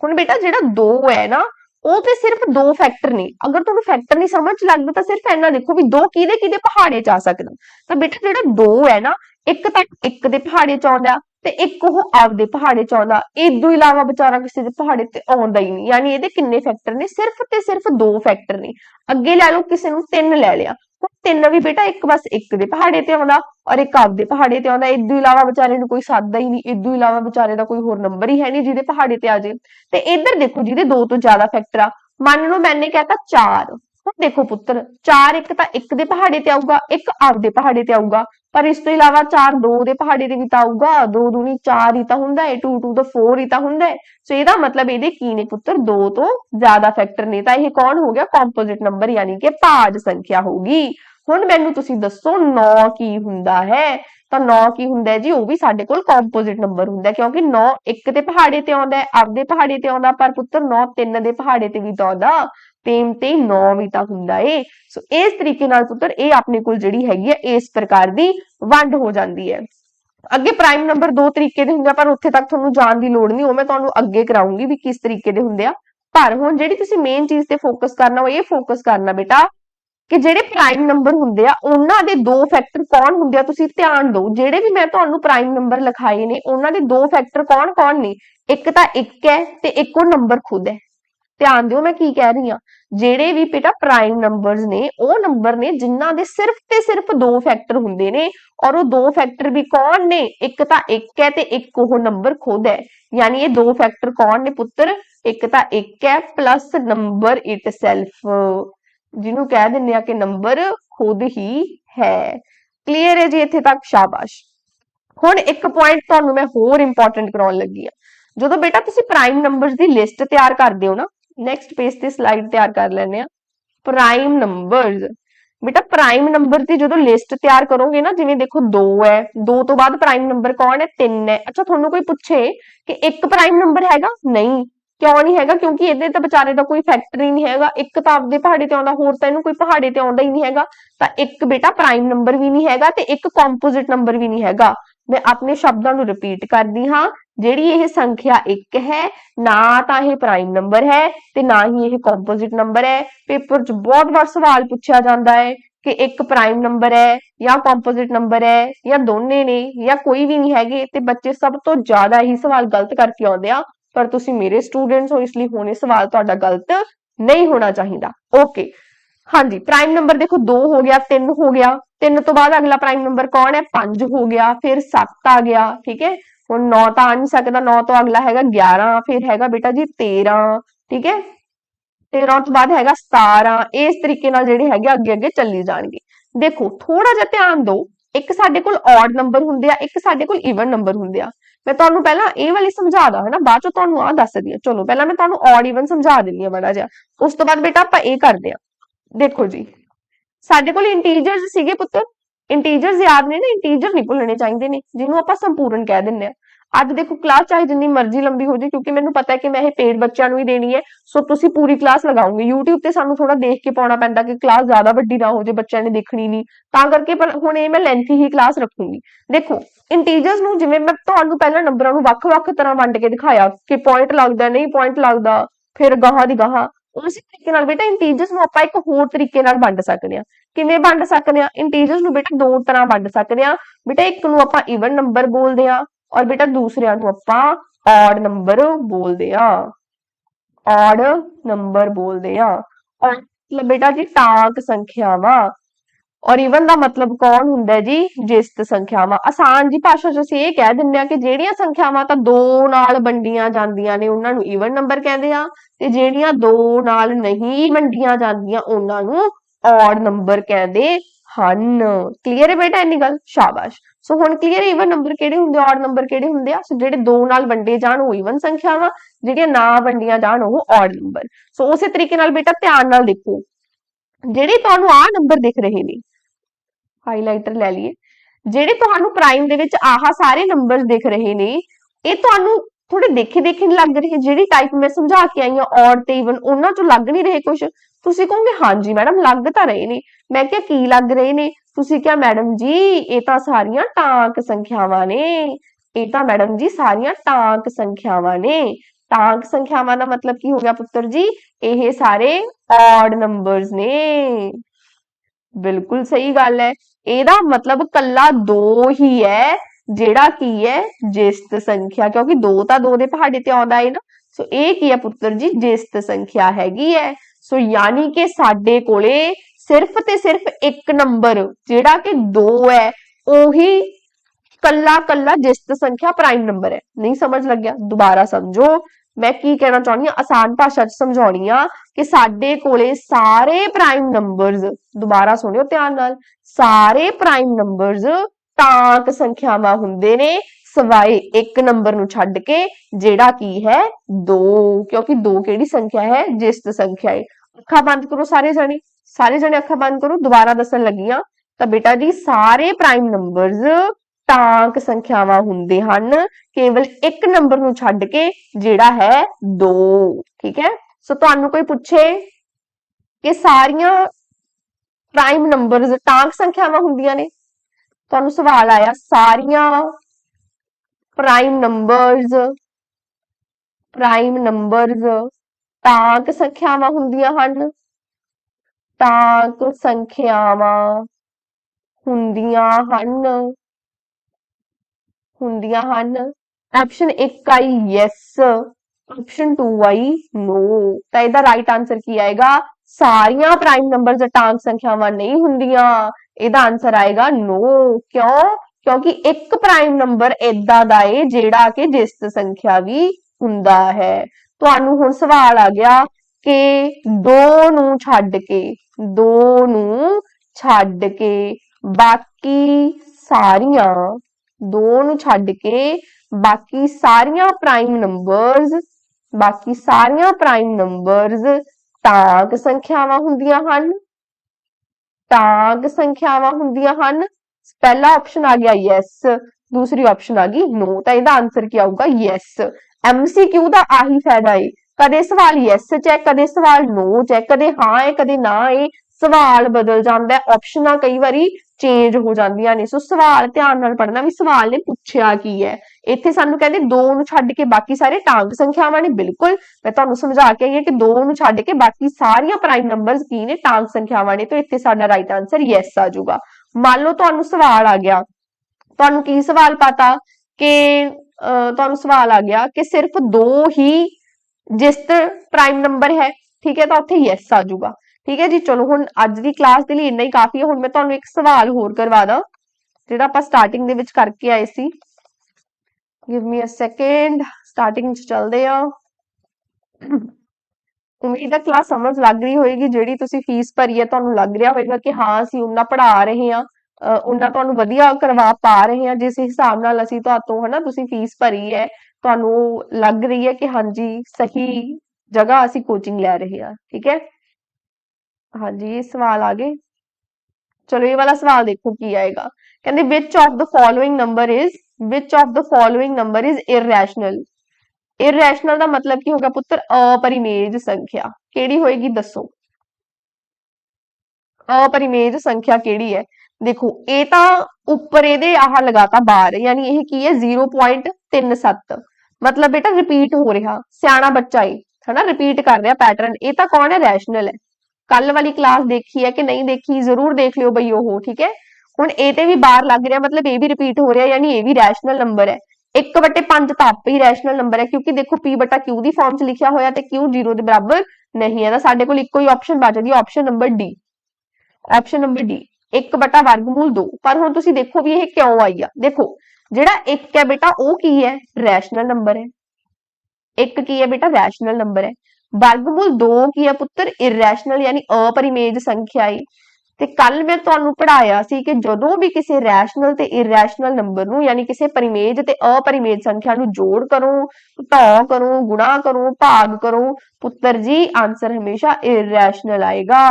ਹੁਣ ਬੇਟਾ ਜਿਹੜਾ 2 ਹੈ ਨਾ, ਉਹ ਤੇ ਸਿਰਫ ਦੋ ਫੈਕਟਰ ਨੇ। ਅਗਰ ਤੁਹਾਨੂੰ ਫੈਕਟਰ ਨਹੀਂ ਸਮਝ ਲੱਗਦਾ ਤਾਂ ਸਿਰਫ ਇੰਨਾ ਦੇਖੋ ਵੀ ਦੋ ਕਿਹਦੇ ਕਿਹਦੇ ਪਹਾੜੇ ਚ ਆ ਸਕਦਾ। ਤਾਂ ਬੇਟਾ ਜਿਹੜਾ 2 ਹੈ ਨਾ, ਇੱਕ ਤਾਂ ਇੱਕ ਦੇ ਪਹਾੜੇ ਚ ਆਉਂਦਾ ਤੇ ਇੱਕ ਉਹ ਆਪਦੇ ਪਹਾੜੇ ਚ ਆਉਂਦਾ। ਇਦੋਂ ਇਲਾਵਾ ਵਿਚਾਰਾ ਕਿਸੇ ਦੇ ਪਹਾੜੇ ਤੇ ਆਉਂਦਾ ਹੀ ਨਹੀਂ। ਯਾਨੀ ਇਹਦੇ ਕਿੰਨੇ ਫੈਕਟਰ ਨੇ? ਸਿਰਫ ਤੇ ਸਿਰਫ ਦੋ ਫੈਕਟਰ ਨੇ। ਅੱਗੇ ਲੈ ਲਓ, ਕਿਸੇ ਨੂੰ ਤਿੰਨ ਲੈ ਲਿਆ। ਤਿੰਨ ਵੀ ਬੇਟਾ, ਇੱਕ ਬਸ ਇੱਕ ਦੇ ਪਹਾੜੇ ਤੇ ਆਉਂਦਾ ਔਰ ਇੱਕ ਆਪਦੇ ਪਹਾੜੇ ਤੇ ਆਉਂਦਾ। ਇਦੋਂ ਇਲਾਵਾ ਵਿਚਾਰੇ ਨੂੰ ਕੋਈ ਸਾਦਾ ਹੀ ਨਹੀਂ। ਇਦੋਂ ਇਲਾਵਾ ਵਿਚਾਰੇ ਦਾ ਕੋਈ ਹੋਰ ਨੰਬਰ ਹੀ ਹੈ ਨਹੀਂ ਜਿਹਦੇ ਪਹਾੜੇ ਤੇ ਆ ਜੇ। ਤੇ ਇੱਧਰ ਦੇਖੋ ਜਿਹਦੇ ਦੋ ਤੋਂ ਜ਼ਿਆਦਾ ਫੈਕਟਰ ਆ। ਮੰਨ ਲਓ ਮੈਨੇ ਕਹਤਾ 4 ਹੁਣ ਦੇਖੋ ਪੁੱਤਰ, ਚਾਰ ਇੱਕ ਤਾਂ ਇੱਕ ਦੇ ਪਹਾੜੇ ਤੇ ਆਊਗਾ, ਇੱਕ ਆਪਦੇ ਪਹਾੜੇ ਤੇ ਆਊਗਾ। ਪਰ ਇਸ ਤੋਂ ਇਲਾਵਾ 4 ਦੋ ਦੇ ਪਹਾੜੇ ਦੇ ਵੀ ਤਾਂ ਆਊਗਾ 2 ਦੂਣੀ 4 ਹੀ ਤਾਂ ਹੁੰਦਾ ਹੈ 2 2 ਤਾਂ 4 ਹੀ ਤਾਂ ਹੁੰਦਾ ਹੈ। ਸੋ ਇਹਦਾ ਮਤਲਬ ਇਹਦੇ ਕੀ ਨੇ ਪੁੱਤਰ? ਦੋ ਤੋਂ ਜ਼ਿਆਦਾ ਫੈਕਟਰ ਨੇ। ਤਾਂ ਇਹ ਕੌਣ ਹੋ ਗਿਆ? ਕੰਪੋਜ਼ਿਟ ਨੰਬਰ ਯਾਨੀ ਕਿ ਭਾਜ ਸੰਖਿਆ ਹੋਗੀ ਹੁਣ ਮੈਨੂੰ ਤੁਸੀਂ ਦੱਸੋ 9 ਕੀ ਹੁੰਦਾ ਹੈ? ਤਾਂ 9 ਕੀ ਹੁੰਦਾ ਜੀ? ਉਹ ਵੀ ਸਾਡੇ ਕੋਲ ਕੰਪੋਜ਼ਿਟ ਨੰਬਰ ਹੁੰਦਾ ਕਿਉਂਕਿ 9 ਇੱਕ ਦੇ ਪਹਾੜੇ ਤੇ ਆਉਂਦਾ ਹੈ, ਆਪਦੇ ਪਹਾੜੇ ਤੇ ਆਉਂਦਾ, ਪਰ ਪੁੱਤਰ 9 ਤਿੰਨ ਦੇ ਪਹਾੜੇ ਤੇ ਵੀ ਤਾਂ ਆਉਂਦਾ ਤੇਮ ਤੇ 9 ਵੀ ਤਾਂ ਹੁੰਦਾ ਏ। ਸੋ ਇਸ ਤਰੀਕੇ ਨਾਲ ਪੁੱਤਰ ਇਹ ਆਪਣੇ ਕੋਲ ਜਿਹੜੀ ਹੈਗੀ ਹੈ, ਇਸ ਪ੍ਰਕਾਰ ਦੀ ਵੰਡ ਹੋ ਜਾਂਦੀ ਹੈ। ਅੱਗੇ ਪ੍ਰਾਈਮ ਨੰਬਰ ਦੋ ਤਰੀਕੇ ਦੇ ਹੁੰਦੇ ਆ, ਪਰ ਉੱਥੇ ਤੱਕ ਤੁਹਾਨੂੰ ਜਾਣ ਦੀ ਲੋੜ ਨਹੀਂ, ਉਹ ਮੈਂ ਤੁਹਾਨੂੰ ਅੱਗੇ ਕਰਾਉਂਗੀ ਵੀ ਕਿਸ ਤਰੀਕੇ ਦੇ ਹੁੰਦੇ ਆ। ਪਰ ਹੁਣ ਜਿਹੜੀ ਤੁਸੀਂ ਮੇਨ ਚੀਜ਼ ਤੇ ਫੋਕਸ ਕਰਨਾ ਉਹ ਇਹ ਫੋਕਸ ਕਰਨਾ ਬੇਟਾ ਕਿ ਜਿਹੜੇ ਪ੍ਰਾਈਮ ਨੰਬਰ ਹੁੰਦੇ ਆ, ਉਹਨਾਂ ਦੇ ਦੋ ਫੈਕਟਰ ਕੌਣ ਹੁੰਦੇ ਆ? ਤੁਸੀਂ ਧਿਆਨ ਦਿਓ, ਜਿਹੜੇ ਵੀ ਮੈਂ ਤੁਹਾਨੂੰ ਪ੍ਰਾਈਮ ਨੰਬਰ ਲਿਖਾਏ ਨੇ, ਉਹਨਾਂ ਦੇ ਦੋ ਫੈਕਟਰ ਕੌਣ-ਕੌਣ ਨੇ? ਇੱਕ ਤਾਂ ਇੱਕ ਹੈ ਤੇ ਇੱਕ ਉਹ ਨੰਬਰ ਖੁਦ ਹੈ। ਧਿਆਨ ਦਿਓ ਮੈਂ ਕੀ ਕਹਿ ਰਹੀ ਹਾਂ। ਜਿਹੜੇ ਵੀ ਬੇਟਾ ਪ੍ਰਾਈਮ ਨੰਬਰਸ ਨੇ, ਉਹ ਨੰਬਰ ਨੇ ਜਿਨ੍ਹਾਂ ਦੇ ਸਿਰਫ ਤੇ ਸਿਰਫ ਦੋ ਫੈਕਟਰ ਹੁੰਦੇ ਨੇ ਔਰ ਉਹ ਦੋ ਫੈਕਟਰ ਵੀ ਕੌਣ ਨੇ? ਇੱਕ ਤਾਂ ਇੱਕ ਹੈ ਤੇ ਇੱਕ ਉਹ ਨੰਬਰ ਖੁਦ ਹੈ। ਯਾਨੀ ਇਹ ਦੋ ਫੈਕਟਰ ਕੌਣ ਨੇ ਪੁੱਤਰ? ਇੱਕ ਤਾਂ ਇੱਕ ਹੈ ਪਲੱਸ ਨੰਬਰ ਇਟਸੈਲਫ ਜਿਹਨੂੰ ਕਹਿ ਦਿੰਦੇ ਆ ਕਿ ਨੰਬਰ ਖੁਦ ਹੀ ਹੈ। ਕਲੀਅਰ ਹੈ ਜੀ ਇੱਥੇ ਤੱਕ? ਸ਼ਾਬਾਸ਼। ਹੁਣ ਇੱਕ ਪੁਆਇੰਟ ਤੁਹਾਨੂੰ ਮੈਂ ਹੋਰ ਇੰਪੋਰਟੈਂਟ ਕਰਾਉਣ ਲੱਗੀ ਆ ਜਦੋਂ ਬੇਟਾ ਤੁਸੀਂ ਪ੍ਰਾਈਮ ਨੰਬਰਸ ਦੀ ਲਿਸਟ ਤਿਆਰ ਕਰਦੇ ਹੋ ਨਾ ਨੈਕਸਟ ਪੇਜ ਤੇ ਸਲਾਈਡ ਤਿਆਰ ਕਰ ਲੈਂਦੇ ਆ ਪ੍ਰਾਈਮ ਨੰਬਰਸ ਬੇਟਾ ਪ੍ਰਾਈਮ ਨੰਬਰ ਦੀ ਜਦੋਂ ਲਿਸਟ ਤਿਆਰ ਕਰੋਗੇ ਨਾ, ਜਿਵੇਂ ਦੇਖੋ 2 ਹੈ 2 ਤੋਂ ਬਾਅਦ ਪ੍ਰਾਈਮ ਨੰਬਰ ਕੌਣ ਹੈ? 3 ਹੈ। ਅੱਛਾ, ਤੁਹਾਨੂੰ ਕੋਈ ਪੁੱਛੇ ਕਿ ਇੱਕ ਪ੍ਰਾਈਮ ਨੰਬਰ ਹੈਗਾ? ਨਹੀਂ। ਕਿਉਂ ਨਹੀਂ ਹੈਗਾ? ਕਿਉਂਕਿ ਇਹਦੇ ਤਾਂ ਵਿਚਾਰੇ ਦਾ ਕੋਈ ਫੈਕਟਰ ਹੀ ਨਹੀਂ ਹੈਗਾ। ਇੱਕ ਤਾਂ ਆਪਦੇ ਪਹਾੜੇ ਤੇ ਆਉਂਦਾ, ਹੋਰ ਤਾਂ ਇਹਨੂੰ ਕੋਈ ਪਹਾੜੇ ਤੇ ਆਉਂਦਾ ਹੀ ਨਹੀਂ ਹੈਗਾ। ਤਾਂ ਇੱਕ ਬੇਟਾ ਪ੍ਰਾਈਮ ਨੰਬਰ ਵੀ ਨਹੀਂ ਹੈਗਾ ਤੇ ਇੱਕ ਕੰਪੋਜ਼ਿਟ ਨੰਬਰ ਵੀ ਨਹੀਂ ਹੈਗਾ। ਮੈਂ ਆਪਣੇ ਸ਼ਬਦਾਂ ਨੂੰ ਰਿਪੀਟ ਕਰਦੀ ਹਾਂ। ਜਿਹੜੀ ਇਹ ਸੰਖਿਆ 1 ਹੈ, ਨਾ ਤਾਂ ਇਹ ਪ੍ਰਾਈਮ ਨੰਬਰ ਹੈ ਤੇ ਨਾ ਹੀ ਇਹ ਕੰਪੋਜ਼ਿਟ ਨੰਬਰ ਹੈ। ਪੇਪਰ 'ਚ ਬਹੁਤ ਵਾਰ ਸਵਾਲ ਪੁੱਛਿਆ ਜਾਂਦਾ ਹੈ ਕਿ ਇੱਕ ਪ੍ਰਾਈਮ ਨੰਬਰ ਹੈ ਜਾਂ ਕੰਪੋਜ਼ਿਟ ਨੰਬਰ ਹੈ ਜਾਂ ਦੋਨੇ ਨੇ ਜਾਂ ਕੋਈ ਵੀ ਨਹੀਂ ਹੈਗੇ ਤੇ ਬੱਚੇ ਸਭ ਤੋਂ ਜ਼ਿਆਦਾ ਹੀ ਸਵਾਲ ਗਲਤ ਕਰਕੇ ਆਉਂਦੇ ਆ। ਪਰ ਤੁਸੀਂ ਮੇਰੇ ਸਟੂਡੈਂਟਸ ਹੋ, ਇਸ ਲਈ ਹੁਣ ਇਹ ਸਵਾਲ ਤੁਹਾਡਾ ਗਲਤ ਨਹੀਂ ਹੋਣਾ ਚਾਹੀਦਾ। ਓਕੇ ਹਾਂਜੀ ਪ੍ਰਾਈਮ ਨੰਬਰ ਦੇਖੋ 2 ਹੋ ਗਿਆ 3 ਹੋ ਗਿਆ। 3 ਤੋਂ ਬਾਅਦ ਅਗਲਾ ਪ੍ਰਾਈਮ ਨੰਬਰ ਕੌਣ ਹੈ? 5 ਹੋ ਗਿਆ, ਫਿਰ 7 ਆ ਗਿਆ, ਠੀਕ ਹੈ? ਹੁਣ 9 ਤਾਂ ਆ ਨਹੀਂ ਸਕਦਾ 9 ਤੋਂ ਅਗਲਾ ਹੈਗਾ 11 ਫਿਰ ਹੈਗਾ ਬੇਟਾ ਜੀ 13 ਠੀਕ ਹੈ? 13 ਤੋਂ ਬਾਅਦ ਹੈਗਾ 17 ਇਸ ਤਰੀਕੇ ਨਾਲ ਜਿਹੜੇ ਹੈਗੇ ਅੱਗੇ ਅੱਗੇ ਚੱਲੀ ਜਾਣਗੇ। ਦੇਖੋ ਥੋੜਾ ਜਿਹਾ ਧਿਆਨ ਦਿਓ, ਇੱਕ ਸਾਡੇ ਕੋਲ ਔਡ ਨੰਬਰ ਹੁੰਦੇ ਆ, ਇੱਕ ਸਾਡੇ ਕੋਲ ਈਵਨ ਨੰਬਰ ਹੁੰਦੇ ਆ। ਮੈਂ ਤੁਹਾਨੂੰ ਪਹਿਲਾਂ ਇਹ ਵਾਲੀ ਸਮਝਾ ਦਾਂ, ਹਨਾ? ਬਾਅਦ ਚੋਂ ਤੁਹਾਨੂੰ ਆ ਦੱਸਦੀ ਆ ਚਲੋ, ਪਹਿਲਾਂ ਮੈਂ ਤੁਹਾਨੂੰ ਔਡ ਇਵਨ ਸਮਝਾ ਦਿੰਦੀ ਆ ਬੜਾ ਜਿਹਾ। ਉਸ ਤੋਂ ਬਾਅਦ ਬੇਟਾ ਆਪਾਂ ਇਹ ਕਰਦੇ ਆ ਦੇਖੋ ਜੀ, ਸਾਡੇ ਕੋਲ ਇੰਟੀਜਰਸ ਸੀਗੇ ਪੁੱਤਰ ਇੰਟੀਜਰਸ ਯਾਦ ਨੇ ਨਾ? ਇੰਟੀਜਰ ਨਹੀਂ ਭੁੱਲਣੇ ਚਾਹੀਦੇ ਨੇ, ਜਿਹਨੂੰ ਆਪਾਂ ਸੰਪੂਰਨ ਕਹਿ ਦਿੰਦੇ ਆ ਅੱਜ ਦੇਖੋ ਕਲਾਸ ਚਾਹੇ ਜਿੰਨੀ ਮਰਜ਼ੀ ਲੰਬੀ ਹੋ ਜੇ ਕਿਉਂਕਿ ਮੈਨੂੰ ਪਤਾ ਹੈ ਕਿ ਮੈਂ ਇਹ ਪੇਡ ਬੱਚਿਆਂ ਨੂੰ ਹੀ ਦੇਣੀ ਹੈ। ਸੋ ਤੁਸੀਂ ਪੂਰੀ ਕਲਾਸ ਲਗਾਓਗੇ। YouTube ਤੇ ਸਾਨੂੰ ਥੋੜਾ ਦੇਖ ਕੇ ਪਾਉਣਾ ਪੈਂਦਾ ਕਿ ਕਲਾਸ ਜ਼ਿਆਦਾ ਵੱਡੀ ਨਾ ਹੋ ਜੇ ਬੱਚਿਆਂ ਨੇ ਦੇਖਣੀ ਨਹੀਂ। ਤਾਂ ਕਰਕੇ ਪਰ ਹੁਣ ਇਹ ਮੈਂ ਲੈਂਥੀ ਹੀ ਕਲਾਸ ਰੱਖੂੰਗੀ। ਦੇਖੋ ਇੰਟੀਜਰਸ ਨੂੰ ਜਿਵੇਂ ਮੈਂ ਤੁਹਾਨੂੰ ਪਹਿਲਾਂ ਨੰਬਰਾਂ ਨੂੰ ਵੱਖ-ਵੱਖ ਤਰ੍ਹਾਂ ਵੰਡ ਕੇ ਦਿਖਾਇਆ ਕਿ ਪੁਆਇੰਟ ਲੱਗਦਾ, ਨਹੀਂ ਪੁਆਇੰਟ ਲੱਗਦਾ, ਫਿਰ ਗਾਹਾਂ ਦੀ ਗਾਹਾਂ। ਉਸੇ ਤਰੀਕੇ ਨਾਲ ਬੇਟਾ ਇੰਟੀਜਰਸ ਨੂੰ ਆਪਾਂ ਇੱਕ ਹੋਰ ਤਰੀਕੇ ਨਾਲ ਵੰਡ ਸਕਦੇ ਆ ਕਿਵੇਂ ਵੰਡ ਸਕਦੇ ਆ ਇੰਟੀਜਰਸ ਨੂੰ ਬੇਟਾ ਦੋ ਤਰ੍ਹਾਂ ਵੰਡ ਸਕਦੇ ਆ ਬੇਟਾ ਇੱਕ ਨੂੰ ਆਪਾਂ ਈਵਨ ਨੰਬਰ ਬੋਲਦੇ ਆ ਔਰ ਬੇਟਾ ਦੂਸਰਿਆਂ ਨੂੰ ਆਪਾਂ ਔਡ ਨੰਬਰ ਬੋਲਦੇ ਆ ਔਡ ਨੰਬਰ ਬੋਲਦੇ ਆ ਔਰ ਮਤਲਬ ਬੇਟਾ ਜੀ ਟਾਂਕ ਸੰਖਿਆਵਾਂ। ਔਰ ਇਵਨ ਦਾ ਮਤਲਬ ਕੌਣ ਹੁੰਦਾ ਜੀ? ਜਿਸਤ ਸੰਖਿਆਵਾਂ। ਆਸਾਨ ਜੀ ਭਾਸ਼ਾ 'ਚ ਅਸੀਂ ਇਹ ਕਹਿ ਦਿੰਦੇ ਆ ਕਿ ਜਿਹੜੀਆਂ ਸੰਖਿਆਵਾਂ ਤਾਂ ਦੋ ਨਾਲ ਵੰਡੀਆਂ ਜਾਂਦੀਆਂ ਨੇ, ਉਹਨਾਂ ਨੂੰ ਇਵਨ ਨੰਬਰ ਕਹਿੰਦੇ ਆ ਤੇ ਜਿਹੜੀਆਂ ਦੋ ਨਾਲ ਨਹੀਂ ਵੰਡੀਆਂ ਜਾਂਦੀਆਂ, ਉਹਨਾਂ ਨੂੰ ਔਡ ਨੰਬਰ ਕਹਿੰਦੇ ਹਨ। ਕਲੀਅਰ ਹੈ ਬੇਟਾ ਇੰਨੀ ਗੱਲ? ਸ਼ਾਬਾਸ਼। ਸੋ ਹੁਣ ਕਲੀਅਰ ਇਵਨ ਨੰਬਰ ਕਿਹੜੇ ਹੁੰਦੇ ਔਡ ਨੰਬਰ ਕਿਹੜੇ ਹੁੰਦੇ ਆ? ਸੋ ਜਿਹੜੇ ਦੋ ਨਾਲ ਵੰਡੇ ਜਾਣ, ਉਹ ਇਵਨ ਸੰਖਿਆਵਾਂ, ਜਿਹੜੀਆਂ ਨਾ ਵੰਡੀਆਂ ਜਾਣ, ਉਹ ਔਡ ਨੰਬਰ ਸੋ ਉਸੇ ਤਰੀਕੇ ਨਾਲ ਬੇਟਾ ਧਿਆਨ ਨਾਲ ਦੇਖੋ। ਜਿਹੜੇ ਤੁਹਾਨੂੰ ਆਹ ਨੰਬਰ ਦਿਖ ਰਹੇ ਨੇ ਹਾਈਲਾਈਟਰ ਲੈ ਲਈਏ, ਜਿਹੜੇ ਤੁਹਾਨੂੰ ਪ੍ਰਾਈਮ ਦੇ ਵਿੱਚ ਆਹ ਸਾਰੇ ਨੰਬਰ ਦਿਖ ਰਹੇ ਨੇ, ਇਹ ਤੁਹਾਨੂੰ ਥੋੜੇ ਦੇਖੇ ਦੇਖੇ ਨਹੀਂ ਲੱਗ ਰਹੇ, ਜਿਹੜੀ ਟਾਈਪ ਮੈਂ ਸਮਝਾ ਕੇ ਆਈ ਹਾਂ ਔਰ ਤੇ ਇਵਨ ਉਹਨਾਂ ਚੋਂ ਲੱਗ ਨਹੀਂ ਰਹੇ ਕੁਝ ਤੁਸੀਂ ਕਹੋਗੇ, ਹਾਂਜੀ ਮੈਡਮ ਲੱਗ ਤਾਂ ਰਹੇ ਨੇ। ਮੈਂ ਕਿਹਾ, ਕੀ ਲੱਗ ਰਹੇ ਨੇ? ਤੁਸੀਂ ਕਿਹਾ, ਮੈਡਮ ਜੀ, ਇਹ ਤਾਂ ਸਾਰੀਆਂ ਟਾਂਕ ਸੰਖਿਆਵਾਂ ਨੇ। ਇਹ ਤਾਂ ਮੈਡਮ ਜੀ ਸਾਰੀਆਂ ਟਾਂਕ ਸੰਖਿਆਵਾਂ ਨੇ। ਟਾਂਕ ਸੰਖਿਆਵਾਂ ਦਾ ਮਤਲਬ ਕੀ ਹੋ ਗਿਆ ਪੁੱਤਰ ਜੀ? ਇਹ ਸਾਰੇ ਔਡ ਨੰਬਰਸ ਨੇ। ਬਿਲਕੁਲ ਸਹੀ ਗੱਲ ਹੈ। ਇਹਦਾ ਮਤਲਬ ਕੱਲਾ 2 ਹੀ ਹੈ, ਜਿਹੜਾ ਕੀ ਹੈ, ਜਿਸਤ ਸੰਖਿਆ। ਕਿਉਂਕਿ 2 ਤਾਂ 2 ਦੇ ਪਹਾੜੇ ਤੇ ਆਉਂਦਾ ਹੈ ਨਾ। ਸੋ ਇਹ ਕੀ ਹੈ ਪੁੱਤਰ ਜੀ? ਜਿਸਤ ਸੰਖਿਆ ਹੈਗੀ ਹੈ। ਸੋ ਯਾਨੀ ਕਿ ਸਾਡੇ ਕੋਲੇ ਸਿਰਫ ਤੇ ਸਿਰਫ ਇੱਕ ਨੰਬਰ ਜਿਹੜਾ ਕਿ 2 ਹੈ, ਉਹੀ ਕੱਲਾ ਕੱਲਾ ਜਿਸਤ ਸੰਖਿਆ ਪ੍ਰਾਈਮ ਨੰਬਰ ਹੈ। ਨਹੀਂ ਸਮਝ ਲੱਗਿਆ? ਦੁਬਾਰਾ ਸਮਝੋ। ਮੈਂ ਕੀ ਕਹਿਣਾ ਚਾਹੁੰਦੀ ਹਾਂ? ਆਸਾਨ ਭਾਸ਼ਾ 'ਚ ਸਮਝਾਉਣੀ ਆ ਕਿ ਸਾਡੇ ਕੋਲੇ ਸਾਰੇ ਪ੍ਰਾਈਮ ਨੰਬਰਸ ਦੁਬਾਰਾ ਸੁਣਿਓ ਧਿਆਨ ਨਾਲ, ਸਾਰੇ ਪ੍ਰਾਈਮ ਨੰਬਰਸ ਤਾਂਕ ਸੰਖਿਆਵਾਂ ਹੁੰਦੇ ਨੇ, ਸਵਾਏ ਇੱਕ ਨੰਬਰ ਨੂੰ ਛੱਡ ਕੇ, ਜਿਹੜਾ ਕੀ ਹੈ 2 ਕਿਉਂਕਿ 2 ਕਿਹੜੀ ਸੰਖਿਆ ਹੈ? ਜਿਸਤ ਸੰਖਿਆ ਹੈ। ਅੱਖਾਂ ਬੰਦ ਕਰੋ ਸਾਰੇ ਜਣੇ। ਸਾਰੇ ਜਣੇ ਅੱਖਾਂ ਬੰਦ ਕਰੋ, ਦੁਬਾਰਾ ਦੱਸਣ ਲੱਗੀਆਂ ਤਾਂ ਬੇਟਾ ਜੀ, ਸਾਰੇ ਪ੍ਰਾਈਮ ਨੰਬਰਸ ਟਾਂਕ ਸੰਖਿਆਵਾਂ ਹੁੰਦੇ ਹਨ। ਕੇਵਲ ਇੱਕ ਨੰਬਰ ਨੂੰ ਛੱਡ ਕੇ ਜਿਹੜਾ ਹੈ 2 ਠੀਕ ਹੈ? ਸੋ ਤੁਹਾਨੂੰ ਕੋਈ ਪੁੱਛੇ ਕਿ ਸਾਰੀਆਂ ਪ੍ਰਾਈਮ ਨੰਬਰਸ ਟਾਂਕ ਸੰਖਿਆਵਾਂ ਹੁੰਦੀਆਂ ਨੇ? ਤੁਹਾਨੂੰ ਸਵਾਲ ਆਇਆ, ਸਾਰੀਆਂ ਪ੍ਰਾਈਮ ਨੰਬਰਸ ਪ੍ਰਾਈਮ ਨੰਬਰਸ ਟਾਂਕ ਸੰਖਿਆਵਾਂ ਹੁੰਦੀਆਂ ਹਨ? ਟਾਂਕ ਸੰਖਿਆਵਾਂ ਹੁੰਦੀਆਂ ਹਨ। ਹੁੰਦੀਆਂ ਹਨ। ਆਪਸ਼ਨ 1 ਆਈ ਯੈਸ ਆਪਸ਼ਨ 2 ਆਈ ਨੋ ਤਾਂ ਇਹਦਾ ਰਾਈਟ ਆਨਸਰ ਕੀ ਆਏਗਾ? ਸਾਰੀਆਂ ਪ੍ਰਾਈਮ ਨੰਬਰਸ ਟਾਂਕ ਸੰਖਿਆਵਾਂ ਨਹੀਂ ਹੁੰਦੀਆਂ। ਇਹਦਾ ਆਨਸਰ ਆਏਗਾ ਨੋ ਕਿਉਂ? ਕਿਉਂਕਿ ਇੱਕ ਪ੍ਰਾਈਮ ਨੰਬਰ ਏਦਾਂ ਦਾ ਏ ਜਿਹੜਾ ਕਿ ਜਿਸਤ ਸੰਖਿਆ ਵੀ ਹੁੰਦਾ ਹੈ। ਤੁਹਾਨੂੰ ਹੁਣ ਸਵਾਲ ਆ ਗਿਆ ਕਿ 2 ਨੂੰ ਛੱਡ ਕੇ ਦੋ ਨੂੰ ਛੱਡ ਕੇ ਬਾਕੀ ਸਾਰੀਆਂ, ਦੋ ਨੂੰ ਛੱਡ ਕੇ ਬਾਕੀ ਸਾਰੀਆਂ ਪ੍ਰਾਈਮ ਨੰਬਰਸ ਬਾਕੀ ਸਾਰੀਆਂ ਪ੍ਰਾਈਮ ਨੰਬਰਸ ਤਾਂਕ ਸੰਖਿਆਵਾਂ ਹੁੰਦੀਆਂ ਹਨ। ਤਾਂਕ ਸੰਖਿਆਵਾਂ ਹੁੰਦੀਆਂ ਹਨ। ਪਹਿਲਾ ਆਪਸ਼ਨ ਆ ਗਿਆ ਯੈਸ ਦੂਸਰੀ ਆਪਸ਼ਨ ਆ ਗਈ ਨੋ ਤਾਂ ਇਹਦਾ ਆਨਸਰ ਕੀ ਆਊਗਾ? ਯੈਸ ਐਮਸੀਕਿਊ ਦਾ ਆਹੀ ਫਾਇਦਾ ਏ। ਕਦੇ ਸਵਾਲ ਯੈਸ ਚ ਕਦੇ ਸਵਾਲ ਨੋ ਚ ਹੈ ਕਦੇ ਹਾਂ ਹੈ ਕਦੇ ਨਾ ਹੈ ਸਵਾਲ ਬਦਲ ਜਾਂਦਾ ਹੈ ਆਪਸ਼ਨਾਂ ਕਈ ਵਾਰੀ ਚੇਂਜ ਹੋ ਜਾਂਦੀਆਂ ਨੇ। ਸੋ ਸਵਾਲ ਧਿਆਨ ਨਾਲ ਪੜਨਾ ਵੀ ਸਵਾਲ ਨੇ ਪੁੱਛਿਆ ਕੀ ਹੈ? ਇੱਥੇ ਸਾਨੂੰ ਕਹਿੰਦੇ ਦੋ ਨੂੰ ਛੱਡ ਕੇ ਬਾਕੀ ਸਾਰੇ ਟਾਂਗ ਸੰਖਿਆਵਾਂ ਨੇ ਬਿਲਕੁਲ। ਮੈਂ ਤੁਹਾਨੂੰ ਸਮਝਾ ਕੇ ਆਈ ਹਾਂ ਕਿ ਦੋ ਨੂੰ ਛੱਡ ਕੇ ਬਾਕੀ ਸਾਰੀਆਂ ਪ੍ਰਾਈਮ ਨੰਬਰਸ ਕੀ ਨੇ ਟਾਂਗ ਸੰਖਿਆਵਾਂ ਨੇ ਤਾਂ ਇੱਥੇ ਸਾਡਾ ਰਾਈਟ ਆਨਸਰ ਯੈਸ ਆ ਜਾਊਗਾ। ਮੰਨ ਲਓ ਤੁਹਾਨੂੰ ਸਵਾਲ ਆ ਗਿਆ। ਤੁਹਾਨੂੰ ਕੀ ਸਵਾਲ ਪਤਾ? ਕਿ ਅਹ, ਤੁਹਾਨੂੰ ਸਵਾਲ ਆ ਗਿਆ ਕਿ ਸਿਰਫ ਦੋ ਹੀ ਜਿਸਤ ਪ੍ਰਾਈਮ ਨੰਬਰ ਹੈ, ਠੀਕ ਹੈ, ਤਾਂ ਉੱਥੇ ਯੈਸ ਆ ਜਾਊਗਾ। ਠੀਕ ਹੈ ਜੀ, ਚਲੋ ਹੁਣ ਅੱਜ ਦੀ ਕਲਾਸ ਦੇ ਲਈ ਇੰਨਾ ਹੀ ਕਾਫੀ ਹੈ। ਹੁਣ ਮੈਂ ਤੁਹਾਨੂੰ ਇੱਕ ਸਵਾਲ ਹੋਰ ਕਰਵਾ ਦਾਂ, ਜਿਹੜਾ ਆਪਾਂ ਸਟਾਰਟਿੰਗ ਦੇ ਵਿੱਚ ਕਰਕੇ ਆਏ ਸੀ। Give me a second starting ਚ ਚੱਲਦੇ ਆ ਉਮੀਦ ਹੈ ਕਲਾਸ ਸਮਝ ਲੱਗ ਰਹੀ ਹੋਏਗੀ, ਜਿਹੜੀ ਤੁਸੀਂ ਫੀਸ ਭਰੀ ਹੈ, ਤੁਹਾਨੂੰ ਲੱਗ ਰਿਹਾ ਹੋਵੇਗਾ ਕਿ ਹਾਂ, ਅਸੀਂ ਉਹਨਾਂ ਪੜ੍ਹਾ ਰਹੇ ਹਾਂ, ਅਹ ਉਹਨਾਂ ਤੁਹਾਨੂੰ ਵਧੀਆ ਕਰਵਾ ਪਾ ਰਹੇ ਹਾਂ। ਜਿਸ ਹਿਸਾਬ ਨਾਲ ਅਸੀਂ ਤੁਹਾਨੂੰ ਹਨਾ, ਤੁਸੀਂ ਫੀਸ ਭਰੀ ਹੈ ਤੁਹਾਨੂੰ ਲੱਗ ਰਹੀ ਹੈ ਕਿ ਹਾਂਜੀ ਸਹੀ ਜਗ੍ਹਾ ਅਸੀਂ ਕੋਚਿੰਗ ਲੈ ਰਹੇ ਹਾਂ ਠੀਕ ਹੈ? ਹਾਂਜੀ ਇਹ ਸਵਾਲ ਆ ਗਏ। ਚਲੋ ਇਹ ਵਾਲਾ ਸਵਾਲ ਦੇਖੋ ਕੀ ਆਏਗਾ। ਕਹਿੰਦੇ which of the following number is which of the following number is irrational? Irrational ਦਾ ਮਤਲਬ ਕੀ ਹੋਗਾ ਪੁੱਤਰ? ਅਪਰਿਮੇਜ ਸੰਖਿਆ। ਕਿਹੜੀ ਹੋਏਗੀ? ਦੱਸੋ। ਅਪਰਿਮੇਜ ਸੰਖਿਆ ਕਿਹੜੀ ਹੈ? ਦੇਖੋ ਇਹ ਤਾਂ ਉੱਪਰ ਇਹਦੇ ਆਹ ਲਗਾਤਾ ਬਾਰ ਯਾਨੀ ਇਹ ਕੀ ਹੈ? 0.37 ਮਤਲਬ ਬੇਟਾ ਰਿਪੀਟ ਹੋ ਰਿਹਾ, ਸਿਆਣਾ ਬੱਚਾ ਏ, ਹਨਾ ਰਿਪੀਟ ਕਰ ਰਿਹਾ ਪੈਟਰਨ ਇਹ ਤਾਂ ਕੌਣ ਹੈ ਰੈਸ਼ਨਲ ਹੈ? ਕੱਲ ਵਾਲੀ ਕਲਾਸ ਦੇਖੀ ਹੈ ਕਿ ਨਹੀਂ ਦੇਖੀ, ਜ਼ਰੂਰ ਦੇਖ ਲਿਓ ਬਈ ਉਹ, ਠੀਕ ਹੈ? ਹੁਣ ਇਹ ਤੇ ਵੀ ਬਾਹਰ ਲੱਗ ਰਿਹਾ, ਮਤਲਬ ਇਹ ਵੀ ਰਿਪੀਟ ਹੋ ਰਿਹਾ, ਯਾਨੀ ਇਹ ਵੀ ਰੈਸ਼ਨਲ ਨੰਬਰ ਹੈ। 1/5 ਤਾਂ ਆਪੇ ਹੀ ਰੈਸ਼ਨਲ ਨੰਬਰ ਹੈ, ਕਿਉਂਕਿ ਦੇਖੋ p/q ਦੀ ਫਾਰਮ 'ਚ ਲਿਖਿਆ ਹੋਇਆ ਤੇ q 0 ਦੇ ਬਰਾਬਰ ਨਹੀਂ ਹੈ, ਤਾਂ ਸਾਡੇ ਕੋਲ ਇੱਕੋ ਹੀ ਆਪਸ਼ਨ ਬਚਦੀ ਹੈ option number D option number D 1 ਬਟਾ ਵਰਗਮੂਲ 2 ਪਰ ਹੁਣ ਤੁਸੀਂ ਦੇਖੋ ਵੀ ਇਹ ਕਿਉਂ ਆਈ ਆ। ਦੇਖੋ ਜਿਹੜਾ ਇੱਕ ਹੈ ਬੇਟਾ, ਉਹ ਕੀ ਹੈ? ਰੈਸ਼ਨਲ ਨੰਬਰ ਹੈ। 1 ਕੀ ਹੈ ਬੇਟਾ? ਰੈਸ਼ਨਲ ਨੰਬਰ ਹੈ। ਵਰਗਮੂਲ 2 ਕੀ ਹੈ ਪੁੱਤਰ? ਇਰੈਸ਼ਨਲ ਯਾਨੀ ਅਪਰਿਮੇਜ ਸੰਖਿਆ ਹੈ ਤੇ ਕੱਲ ਮੈਂ ਤੁਹਾਨੂੰ ਪੜਾਇਆ ਸੀ ਕਿ ਜਦੋਂ ਵੀ ਕਿਸੇ ਰੈਸ਼ਨਲ ਤੇ ਇਰੈਸ਼ਨਲ ਨੰਬਰ ਨੂੰ ਯਾਨੀ ਕਿਸੇ ਪਰਿਮੇਜ ਤੇ ਅਪਰਿਮੇਜ ਸੰਖਿਆ ਨੂੰ ਜੋੜ ਕਰੋ ਘਟਾਓ ਕਰੋ, ਗੁਣਾ ਕਰੋ, ਭਾਗ ਕਰੋ, ਪੁੱਤਰ ਜੀ ਆਨਸਰ ਹਮੇਸ਼ਾ ਇਰੈਸ਼ਨਲ ਆਏਗਾ।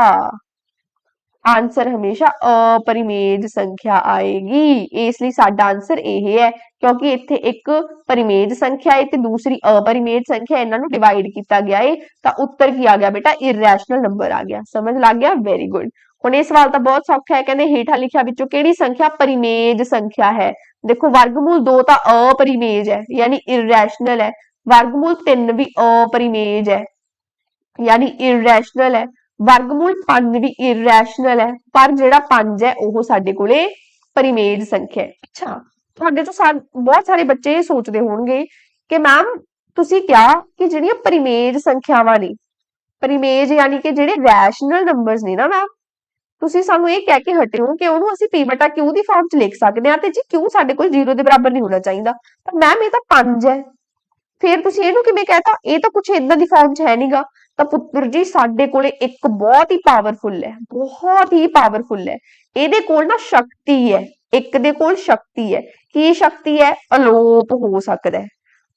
ਆਨਸਰ ਹਮੇਸ਼ਾ ਅਪਰਿਮੇਜ ਸੰਖਿਆ ਆਏਗੀ। ਇਸ ਲਈ ਸਾਡਾ ਆਨਸਰ ਇਹ ਹੈ, ਕਿਉਂਕਿ ਇੱਥੇ ਇੱਕ ਪਰਿਮੇਜ ਸੰਖਿਆ ਹੈ ਤੇ ਦੂਸਰੀ ਅਪਰਿਮੇਜ ਸੰਖਿਆ ਇਹਨਾਂ ਨੂੰ ਡਿਵਾਈਡ ਕੀਤਾ ਗਿਆ ਹੈ ਤਾਂ ਉੱਤਰ ਕੀ ਆ ਗਿਆ ਬੇਟਾ? ਇਰੈਸ਼ਨਲ ਨੰਬਰ ਆ ਗਿਆ। ਸਮਝ ਲੱਗ ਗਿਆ? ਵੈਰੀ ਗੁੱਡ ਹੁਣ ਇਹ ਸਵਾਲ ਤਾਂ ਬਹੁਤ ਸੌਖਾ ਹੈ, ਕਹਿੰਦੇ ਹੇਠਾਂ ਲਿਖਿਆ ਵਿੱਚੋਂ ਕਿਹੜੀ ਸੰਖਿਆ ਪਰਿਮੇਜ ਸੰਖਿਆ ਹੈ? ਦੇਖੋ, ਵਰਗਮੂਲ 2 ਤਾਂ ਅਪਰਿਮੇਜ ਹੈ, ਯਾਨੀ ਇਰੈਸ਼ਨਲ ਹੈ। ਵਰਗਮੂਲ 3 ਵੀ ਅਪਰਿਮੇਜ ਹੈ, ਯਾਨੀ ਇਰੈਸ਼ਨਲ ਹੈ। ਵਰਗਮੂਲ 5 ਵੀ ਇਰੈਸ਼ਨਲ ਹੈ, ਪਰ ਜਿਹੜਾ 5 ਹੈ, ਉਹ ਸਾਡੇ ਕੋਲੇ ਪਰਿਮੇਜ ਸੰਖਿਆ ਹੈ। ਅੱਛਾ, ਤੁਹਾਡੇ ਤੋਂ ਬਹੁਤ ਸਾਰੇ ਬੱਚੇ ਇਹ ਸੋਚਦੇ ਹੋਣਗੇ ਕਿ ਮੈਮ ਤੁਸੀਂ ਕਿਹਾ ਕਿ ਜਿਹੜੀਆਂ ਪਰਿਮੇਜ ਸੰਖਿਆਵਾਂ ਨੇ, ਪਰਿਮੇਜ ਯਾਨੀ ਕਿ ਜਿਹੜੇ ਰੈਸ਼ਨਲ ਨੰਬਰਸ ਨੇ ਨਾ ਮੈਮ ਤੁਸੀਂ ਸਾਨੂੰ ਇਹ ਕਹਿ ਕੇ ਹਟੇ ਹੋ ਕਿ ਉਹਨੂੰ ਅਸੀਂ p ਬਟਾ q ਦੀ ਫਾਰਮ 'ਚ ਲਿਖ ਸਕਦੇ ਹਾਂ ਤੇ ਜੀ q ਸਾਡੇ ਕੋਲ 0 ਦੇ ਬਰਾਬਰ ਨਹੀਂ ਹੋਣਾ ਚਾਹੀਦਾ। ਪਰ ਮੈਮ ਇਹ ਤਾਂ 5 ਹੈ। ਫਿਰ ਤੁਸੀਂ ਇਹਨੂੰ ਕਿਵੇਂ ਕਹਿਤਾ? ਇਹ ਤਾਂ ਕੁਝ ਇਦਾਂ ਦੀ ਫਾਰਮ 'ਚ ਹੈ ਨਹੀਂਗਾ ਤਾਂ ਪੁੱਤਰ ਜੀ, ਸਾਡੇ ਕੋਲੇ ਇੱਕ ਬਹੁਤ ਹੀ ਪਾਵਰਫੁਲ ਹੈ। ਬਹੁਤ ਹੀ ਪਾਵਰਫੁਲ ਹੈ। ਇਹਦੇ ਕੋਲ ਨਾ ਸ਼ਕਤੀ ਹੈ। ਇੱਕ ਦੇ ਕੋਲ ਸ਼ਕਤੀ ਹੈ। ਕੀ ਸ਼ਕਤੀ ਹੈ? ਅਲੋਪ ਹੋ ਸਕਦਾ ਹੈ।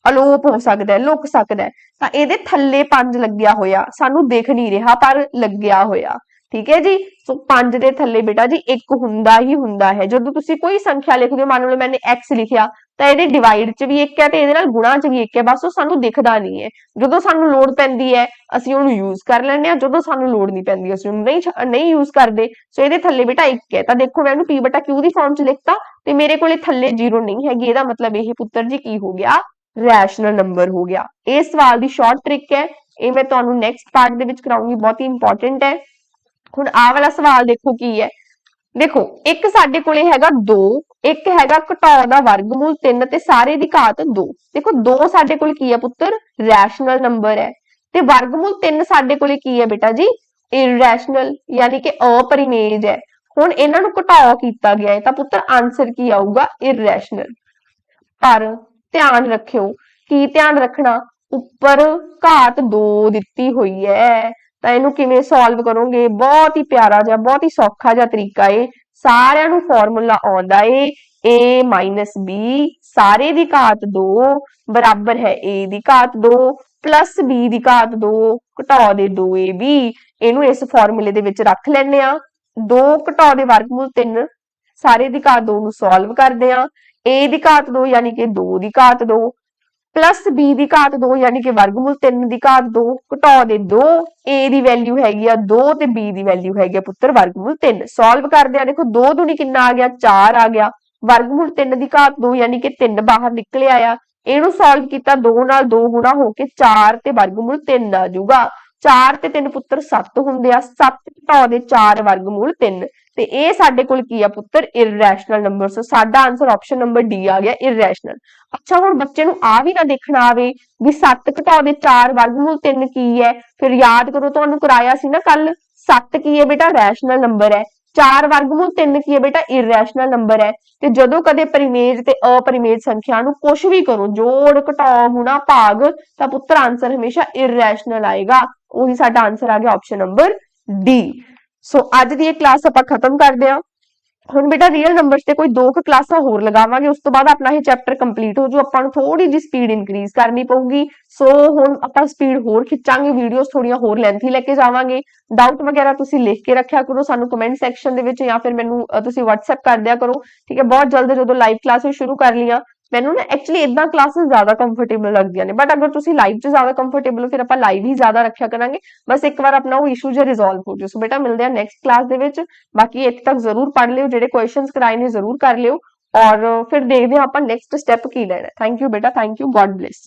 ਅਲੋਪ ਹੋ ਸਕਦਾ ਹੈ, ਲੁਕ ਸਕਦਾ ਹੈ। ਤਾਂ ਇਹਦੇ ਥੱਲੇ ਪੰਜ ਲੱਗਿਆ ਹੋਇਆ। ਸਾਨੂੰ ਦੇਖ ਨਹੀਂ ਰਿਹਾ, ਪਰ ਲੱਗਿਆ ਹੋਇਆ। ਠੀਕ ਹੈ ਜੀ? ਸੋ 5 ਦੇ ਥੱਲੇ ਬੇਟਾ ਜੀ 1 ਹੁੰਦਾ ਹੀ ਹੁੰਦਾ ਹੈ। ਜਦੋਂ ਤੁਸੀਂ ਕੋਈ ਸੰਖਿਆ ਲਿਖਦੇ ਹੋ, ਮੰਨ ਲਓ ਮੈंने x ਲਿਖਿਆ, ਤਾਂ ਇਹਦੇ ਡਿਵਾਈਡ 'ਚ ਵੀ 1 ਹੈ ਤੇ ਇਹਦੇ ਨਾਲ ਗੁਣਾ 'ਚ ਵੀ 1 ਹੈ। ਬਸ ਉਹ ਸਾਨੂੰ ਦਿਖਦਾ ਨਹੀਂ ਹੈ। ਜਦੋਂ ਸਾਨੂੰ ਲੋੜ ਪੈਂਦੀ ਹੈ, ਅਸੀਂ ਉਹਨੂੰ ਯੂਜ਼ ਕਰ ਲੈਂਦੇ ਆ ਜਦੋਂ ਸਾਨੂੰ ਲੋੜ ਨਹੀਂ ਪੈਂਦੀ, ਅਸੀਂ ਉਹਨੂੰ ਨਹੀਂ ਨਹੀਂ ਯੂਜ਼ ਕਰਦੇ। ਸੋ ਇਹਦੇ ਥੱਲੇ ਬੇਟਾ 1 ਹੈ। ਤਾਂ ਦੇਖੋ, ਮੈਂ ਇਹਨੂੰ p ਬਟਾ q ਦੀ ਫਾਰਮ 'ਚ ਲਿਖਤਾ ਤੇ ਮੇਰੇ ਕੋਲੇ ਥੱਲੇ 0 ਨਹੀਂ ਹੈਗੀ। ਇਹਦਾ ਮਤਲਬ ਇਹ ਪੁੱਤਰ ਜੀ ਕੀ ਹੋ ਗਿਆ? ਰੈਸ਼ਨਲ ਨੰਬਰ ਹੋ ਗਿਆ। ਇਹ ਸਵਾਲ ਦੀ ਸ਼ਾਰਟ ਟ੍ਰਿਕ ਹੈ। ਇਹ ਮੈਂ ਤੁਹਾਨੂੰ ਨੈਕਸਟ ਪਾਰਟ ਦੇ ਵਿੱਚ ਕਰਾਉਂਗੀ। ਬਹੁਤ ਹੀ ਇੰਪੋਰਟੈਂਟ ਹੈ। ਹੁਣ ਆਹ ਵਾਲਾ ਸਵਾਲ ਦੇਖੋ ਕੀ ਹੈ। ਦੇਖੋ, ਇੱਕ ਸਾਡੇ ਕੋਲੇ ਹੈਗਾ 2 ਇੱਕ ਹੈਗਾ ਘਟਾਓ ਦਾ ਵਰਗਮੂਲ 3 ਤੇ ਸਾਰੇ ਦੀ ਘਾਤ 2 ਦੇਖੋ 2 ਸਾਡੇ ਕੋਲ ਕੀ ਹੈ ਪੁੱਤਰ? ਰੈਸ਼ਨਲ ਨੰਬਰ ਹੈ। ਤੇ ਵਰਗਮੂਲ 3 ਸਾਡੇ ਕੋਲੇ ਕੀ ਹੈ ਬੇਟਾ ਜੀ? ਇਰੈਸ਼ਨਲ ਯਾਨੀ ਕਿ ਅਪਰਿਮੇਜ ਹੈ। ਹੁਣ ਇਹਨਾਂ ਨੂੰ ਘਟਾਓ ਕੀਤਾ ਗਿਆ ਹੈ ਤਾਂ ਪੁੱਤਰ ਆਨਸਰ ਕੀ ਆਊਗਾ? ਇਰੈਸ਼ਨਲ ਪਰ ਧਿਆਨ ਰੱਖਿਓ, ਕੀ ਧਿਆਨ ਰੱਖਣਾ? ਉੱਪਰ ਘਾਤ 2 ਦਿੱਤੀ ਹੋਈ ਹੈ। ਤਾਂ ਇਹਨੂੰ ਕਿਵੇਂ ਸੋਲਵ ਕਰੋਗੇ? ਬਹੁਤ ਹੀ ਪਿਆਰਾ ਜਿਹਾ, ਬਹੁਤ ਹੀ ਸੌਖਾ ਜਿਹਾ ਤਰੀਕਾ ਏ। ਸਾਰਿਆਂ ਨੂੰ ਫਾਰਮੂਲਾ ਆਉਂਦਾ ਏ, a b, ਸਾਰੇ ਦੀ ਘਾਤ 2 ਬਰਾਬਰ ਹੈ a ਦੀ ਘਾਤ 2 ਪਲੱਸ b ਦੀ ਘਾਤ 2 ਘਟਾਓ ਦੇ 2ab ਇਹਨੂੰ ਇਸ ਫਾਰਮੂਲੇ ਦੇ ਵਿੱਚ ਰੱਖ ਲੈਂਦੇ ਆ 2 ਘਟਾਓ ਦੇ ਵਰਗਮੂਲ 3 ਸਾਰੇ ਦੀ ਘਾਤ 2 ਨੂੰ ਸੋਲਵ ਕਰਦੇ ਆ a ਦੀ ਘਾਤ 2 ਯਾਨੀ ਕਿ 2 ਦੀ ਘਾਤ 2 ਪਲੱਸ b ਦੀ ਘਾਤ 2 ਯਾਨੀ ਕਿ ਵਰਗਮੂਲ 3 ਦੀ ਘਾਤ 2 ਘਟਾਓ ਦੇ 2 a ਦੀ ਵੈਲਿਊ ਹੈਗੀ ਆ 2 ਤੇ b ਦੀ ਵੈਲਿਊ ਹੈਗੀ ਆ ਪੁੱਤਰ, ਵਰਗਮੂਲ 3 ਸੋਲਵ ਕਰਦੇ ਆ, ਦੇਖੋ 2 ਦੁਨੀ ਕਿੰਨਾ ਆ ਗਿਆ? 4 ਆ ਗਿਆ। ਵਰਗਮੂਲ 3 ਦੀ ਘਾਤ 2 ਯਾਨੀ ਕਿ 3 ਬਾਹਰ ਨਿਕਲਿਆ ਆ। ਇਹਨੂੰ ਸੋਲਵ ਕੀਤਾ 2 ਨਾਲ 2 ਗੁਣਾ ਹੋ ਕੇ 4 ਤੇ ਵਰਗਮੂਲ 3 ਆ ਜਾਊਗਾ। 4 ਤੇ 3 ਪੁੱਤਰ 7 ਹੁੰਦੇ ਆ। 7 ਘਟਾਓ ਦੇ 4 ਵਰਗਮੂਲ 3 ਤੇ ਇਹ ਸਾਡੇ ਕੋਲ ਕੀ ਆ ਪੁੱਤਰ? ਇਰਰੈਸ਼ਨਲ ਨੰਬਰ ਸੋ ਸਾਡਾ ਆਨਸਰ ਆਪਸ਼ਨ ਨੰਬਰ ਡੀ ਆ ਗਿਆ ਇਰਰੈਸ਼ਨਲ ਅੱਛਾ, ਹੁਣ ਬੱਚੇ ਨੂੰ ਆ ਵੀ ਨਾ ਦੇਖਣਾ ਆਵੇ ਵੀ 7 ਘਟਾਓ ਦੇ 4 ਵਰਗਮੂਲ 3 ਕੀ ਹੈ? ਫਿਰ ਯਾਦ ਕਰੋ, ਤੁਹਾਨੂੰ ਕਰਾਇਆ ਸੀ ਨਾ ਕੱਲ 7 ਕੀ ਹੈ ਬੇਟਾ? ਰੈਸ਼ਨਲ ਨੰਬਰ ਹੈ। 4 ਵਰਗਮੂਲ 3 ਕੀ ਹੈ ਬੇਟਾ? ਇਰਰੈਸ਼ਨਲ ਨੰਬਰ ਹੈ। ਤੇ ਜਦੋਂ ਕਦੇ ਪਰਿਮੇਜ ਤੇ ਅਪਰਿਮੇਜ ਸੰਖਿਆ ਨੂੰ ਕੁਝ ਵੀ ਕਰੋ, ਜੋੜ ਘਟਾਓ, ਹੁਣਾ ਭਾਗ, ਤਾਂ ਪੁੱਤਰ ਆਨਸਰ ਹਮੇਸ਼ਾ ਇਰਰੈਸ਼ਨਲ ਆਏਗਾ। ਉਹੀ ਸਾਡਾ ਆਨਸਰ ਆ ਗਿਆ ਆਪਸ਼ਨ ਨੰਬਰ ਡੀ ਸੋ ਅੱਜ ਦੀ ਇਹ ਕਲਾਸ ਆਪਾਂ ਖਤਮ ਕਰਦੇ ਹਾਂ। ਹੁਣ ਬੇਟਾ ਰੀਅਲ ਨੰਬਰਸ ਤੇ ਕੋਈ ਦੋ ਕੁ ਕਲਾਸਾਂ ਹੋਰ ਲਗਾਵਾਂਗੇ, ਉਸ ਤੋਂ ਬਾਅਦ ਆਪਣਾ ਇਹ ਚੈਪਟਰ ਕੰਪਲੀਟ ਹੋ ਜੂ ਆਪਾਂ ਨੂੰ ਥੋੜੀ ਜਿਹੀ ਸਪੀਡ ਇਨਕਰੀਜ਼ ਕਰਨੀ ਪਊਗੀ। ਸੋ ਹੁਣ ਆਪਾਂ ਸਪੀਡ ਹੋਰ ਖਿੱਚਾਂਗੇ ਵੀਡੀਓਜ਼ ਥੋੜੀਆਂ ਹੋਰ ਲੈਂਥੀ ਲੈ ਕੇ ਜਾਵਾਂਗੇ। ਡਾਊਟ ਵਗੈਰਾ ਤੁਸੀਂ ਲਿਖ ਕੇ ਰੱਖਿਆ ਕਰੋ ਸਾਨੂੰ ਕਮੈਂਟ ਸੈਕਸ਼ਨ ਦੇ ਵਿੱਚ ਜਾਂ ਫਿਰ ਮੈਨੂੰ ਤੁਸੀਂ WhatsApp ਕਰ ਦਿਆ ਕਰੋ। ਠੀਕ ਹੈ, ਬਹੁਤ ਜਲਦ ਜਦੋਂ ਲਾਈਵ ਕਲਾਸਿਸ ਸ਼ੁਰੂ ਕਰ ਲੀਆਂ ਮੈਨੂੰ ਨਾ ਐਕਚੁਅਲੀ ਇਦਾਂ ਕਲਾਸਿਸ ਜ਼ਿਆਦਾ ਕੰਫਰਟੇਬਲ ਲੱਗਦੀਆਂ ਨੇ ਬਟ ਅਗਰ ਤੁਸੀਂ ਲਾਈਵ 'ਚ ਜ਼ਿਆਦਾ ਕੰਫਰਟੇਬਲ ਹੋ, ਫਿਰ ਆਪਾਂ ਲਾਈਵ ਹੀ ਜ਼ਿਆਦਾ ਰੱਖਿਆ ਕਰਾਂਗੇ। ਬਸ ਇੱਕ ਵਾਰ ਆਪਣਾ ਉਹ ਇਸ਼ੂ ਜੇ ਰਿਜ਼ੋਲਵ ਹੋ ਜਾਊ। ਸੋ ਬੇਟਾ, ਮਿਲਦੇ ਆ ਨੈਕਸਟ ਕਲਾਸ ਦੇ ਵਿੱਚ। ਬਾਕੀ ਇੱਥੇ ਤੱਕ ਜ਼ਰੂਰ ਪੜ੍ਹ ਲਿਓ, ਜਿਹੜੇ ਕੁਐਸਚਨਸ ਕਰਾਏ ਨੇ ਜ਼ਰੂਰ ਕਰ ਲਿਓ। ਔਰ ਫਿਰ ਦੇਖਦੇ ਹਾਂ ਆਪਾਂ ਨੈਕਸਟ ਸਟੈਪ ਕੀ ਲੈਣਾ ਥੈਂਕ ਯੂ ਬੇਟਾ ਥੈਂਕ ਯੂ ਗॉड ਬlesਸ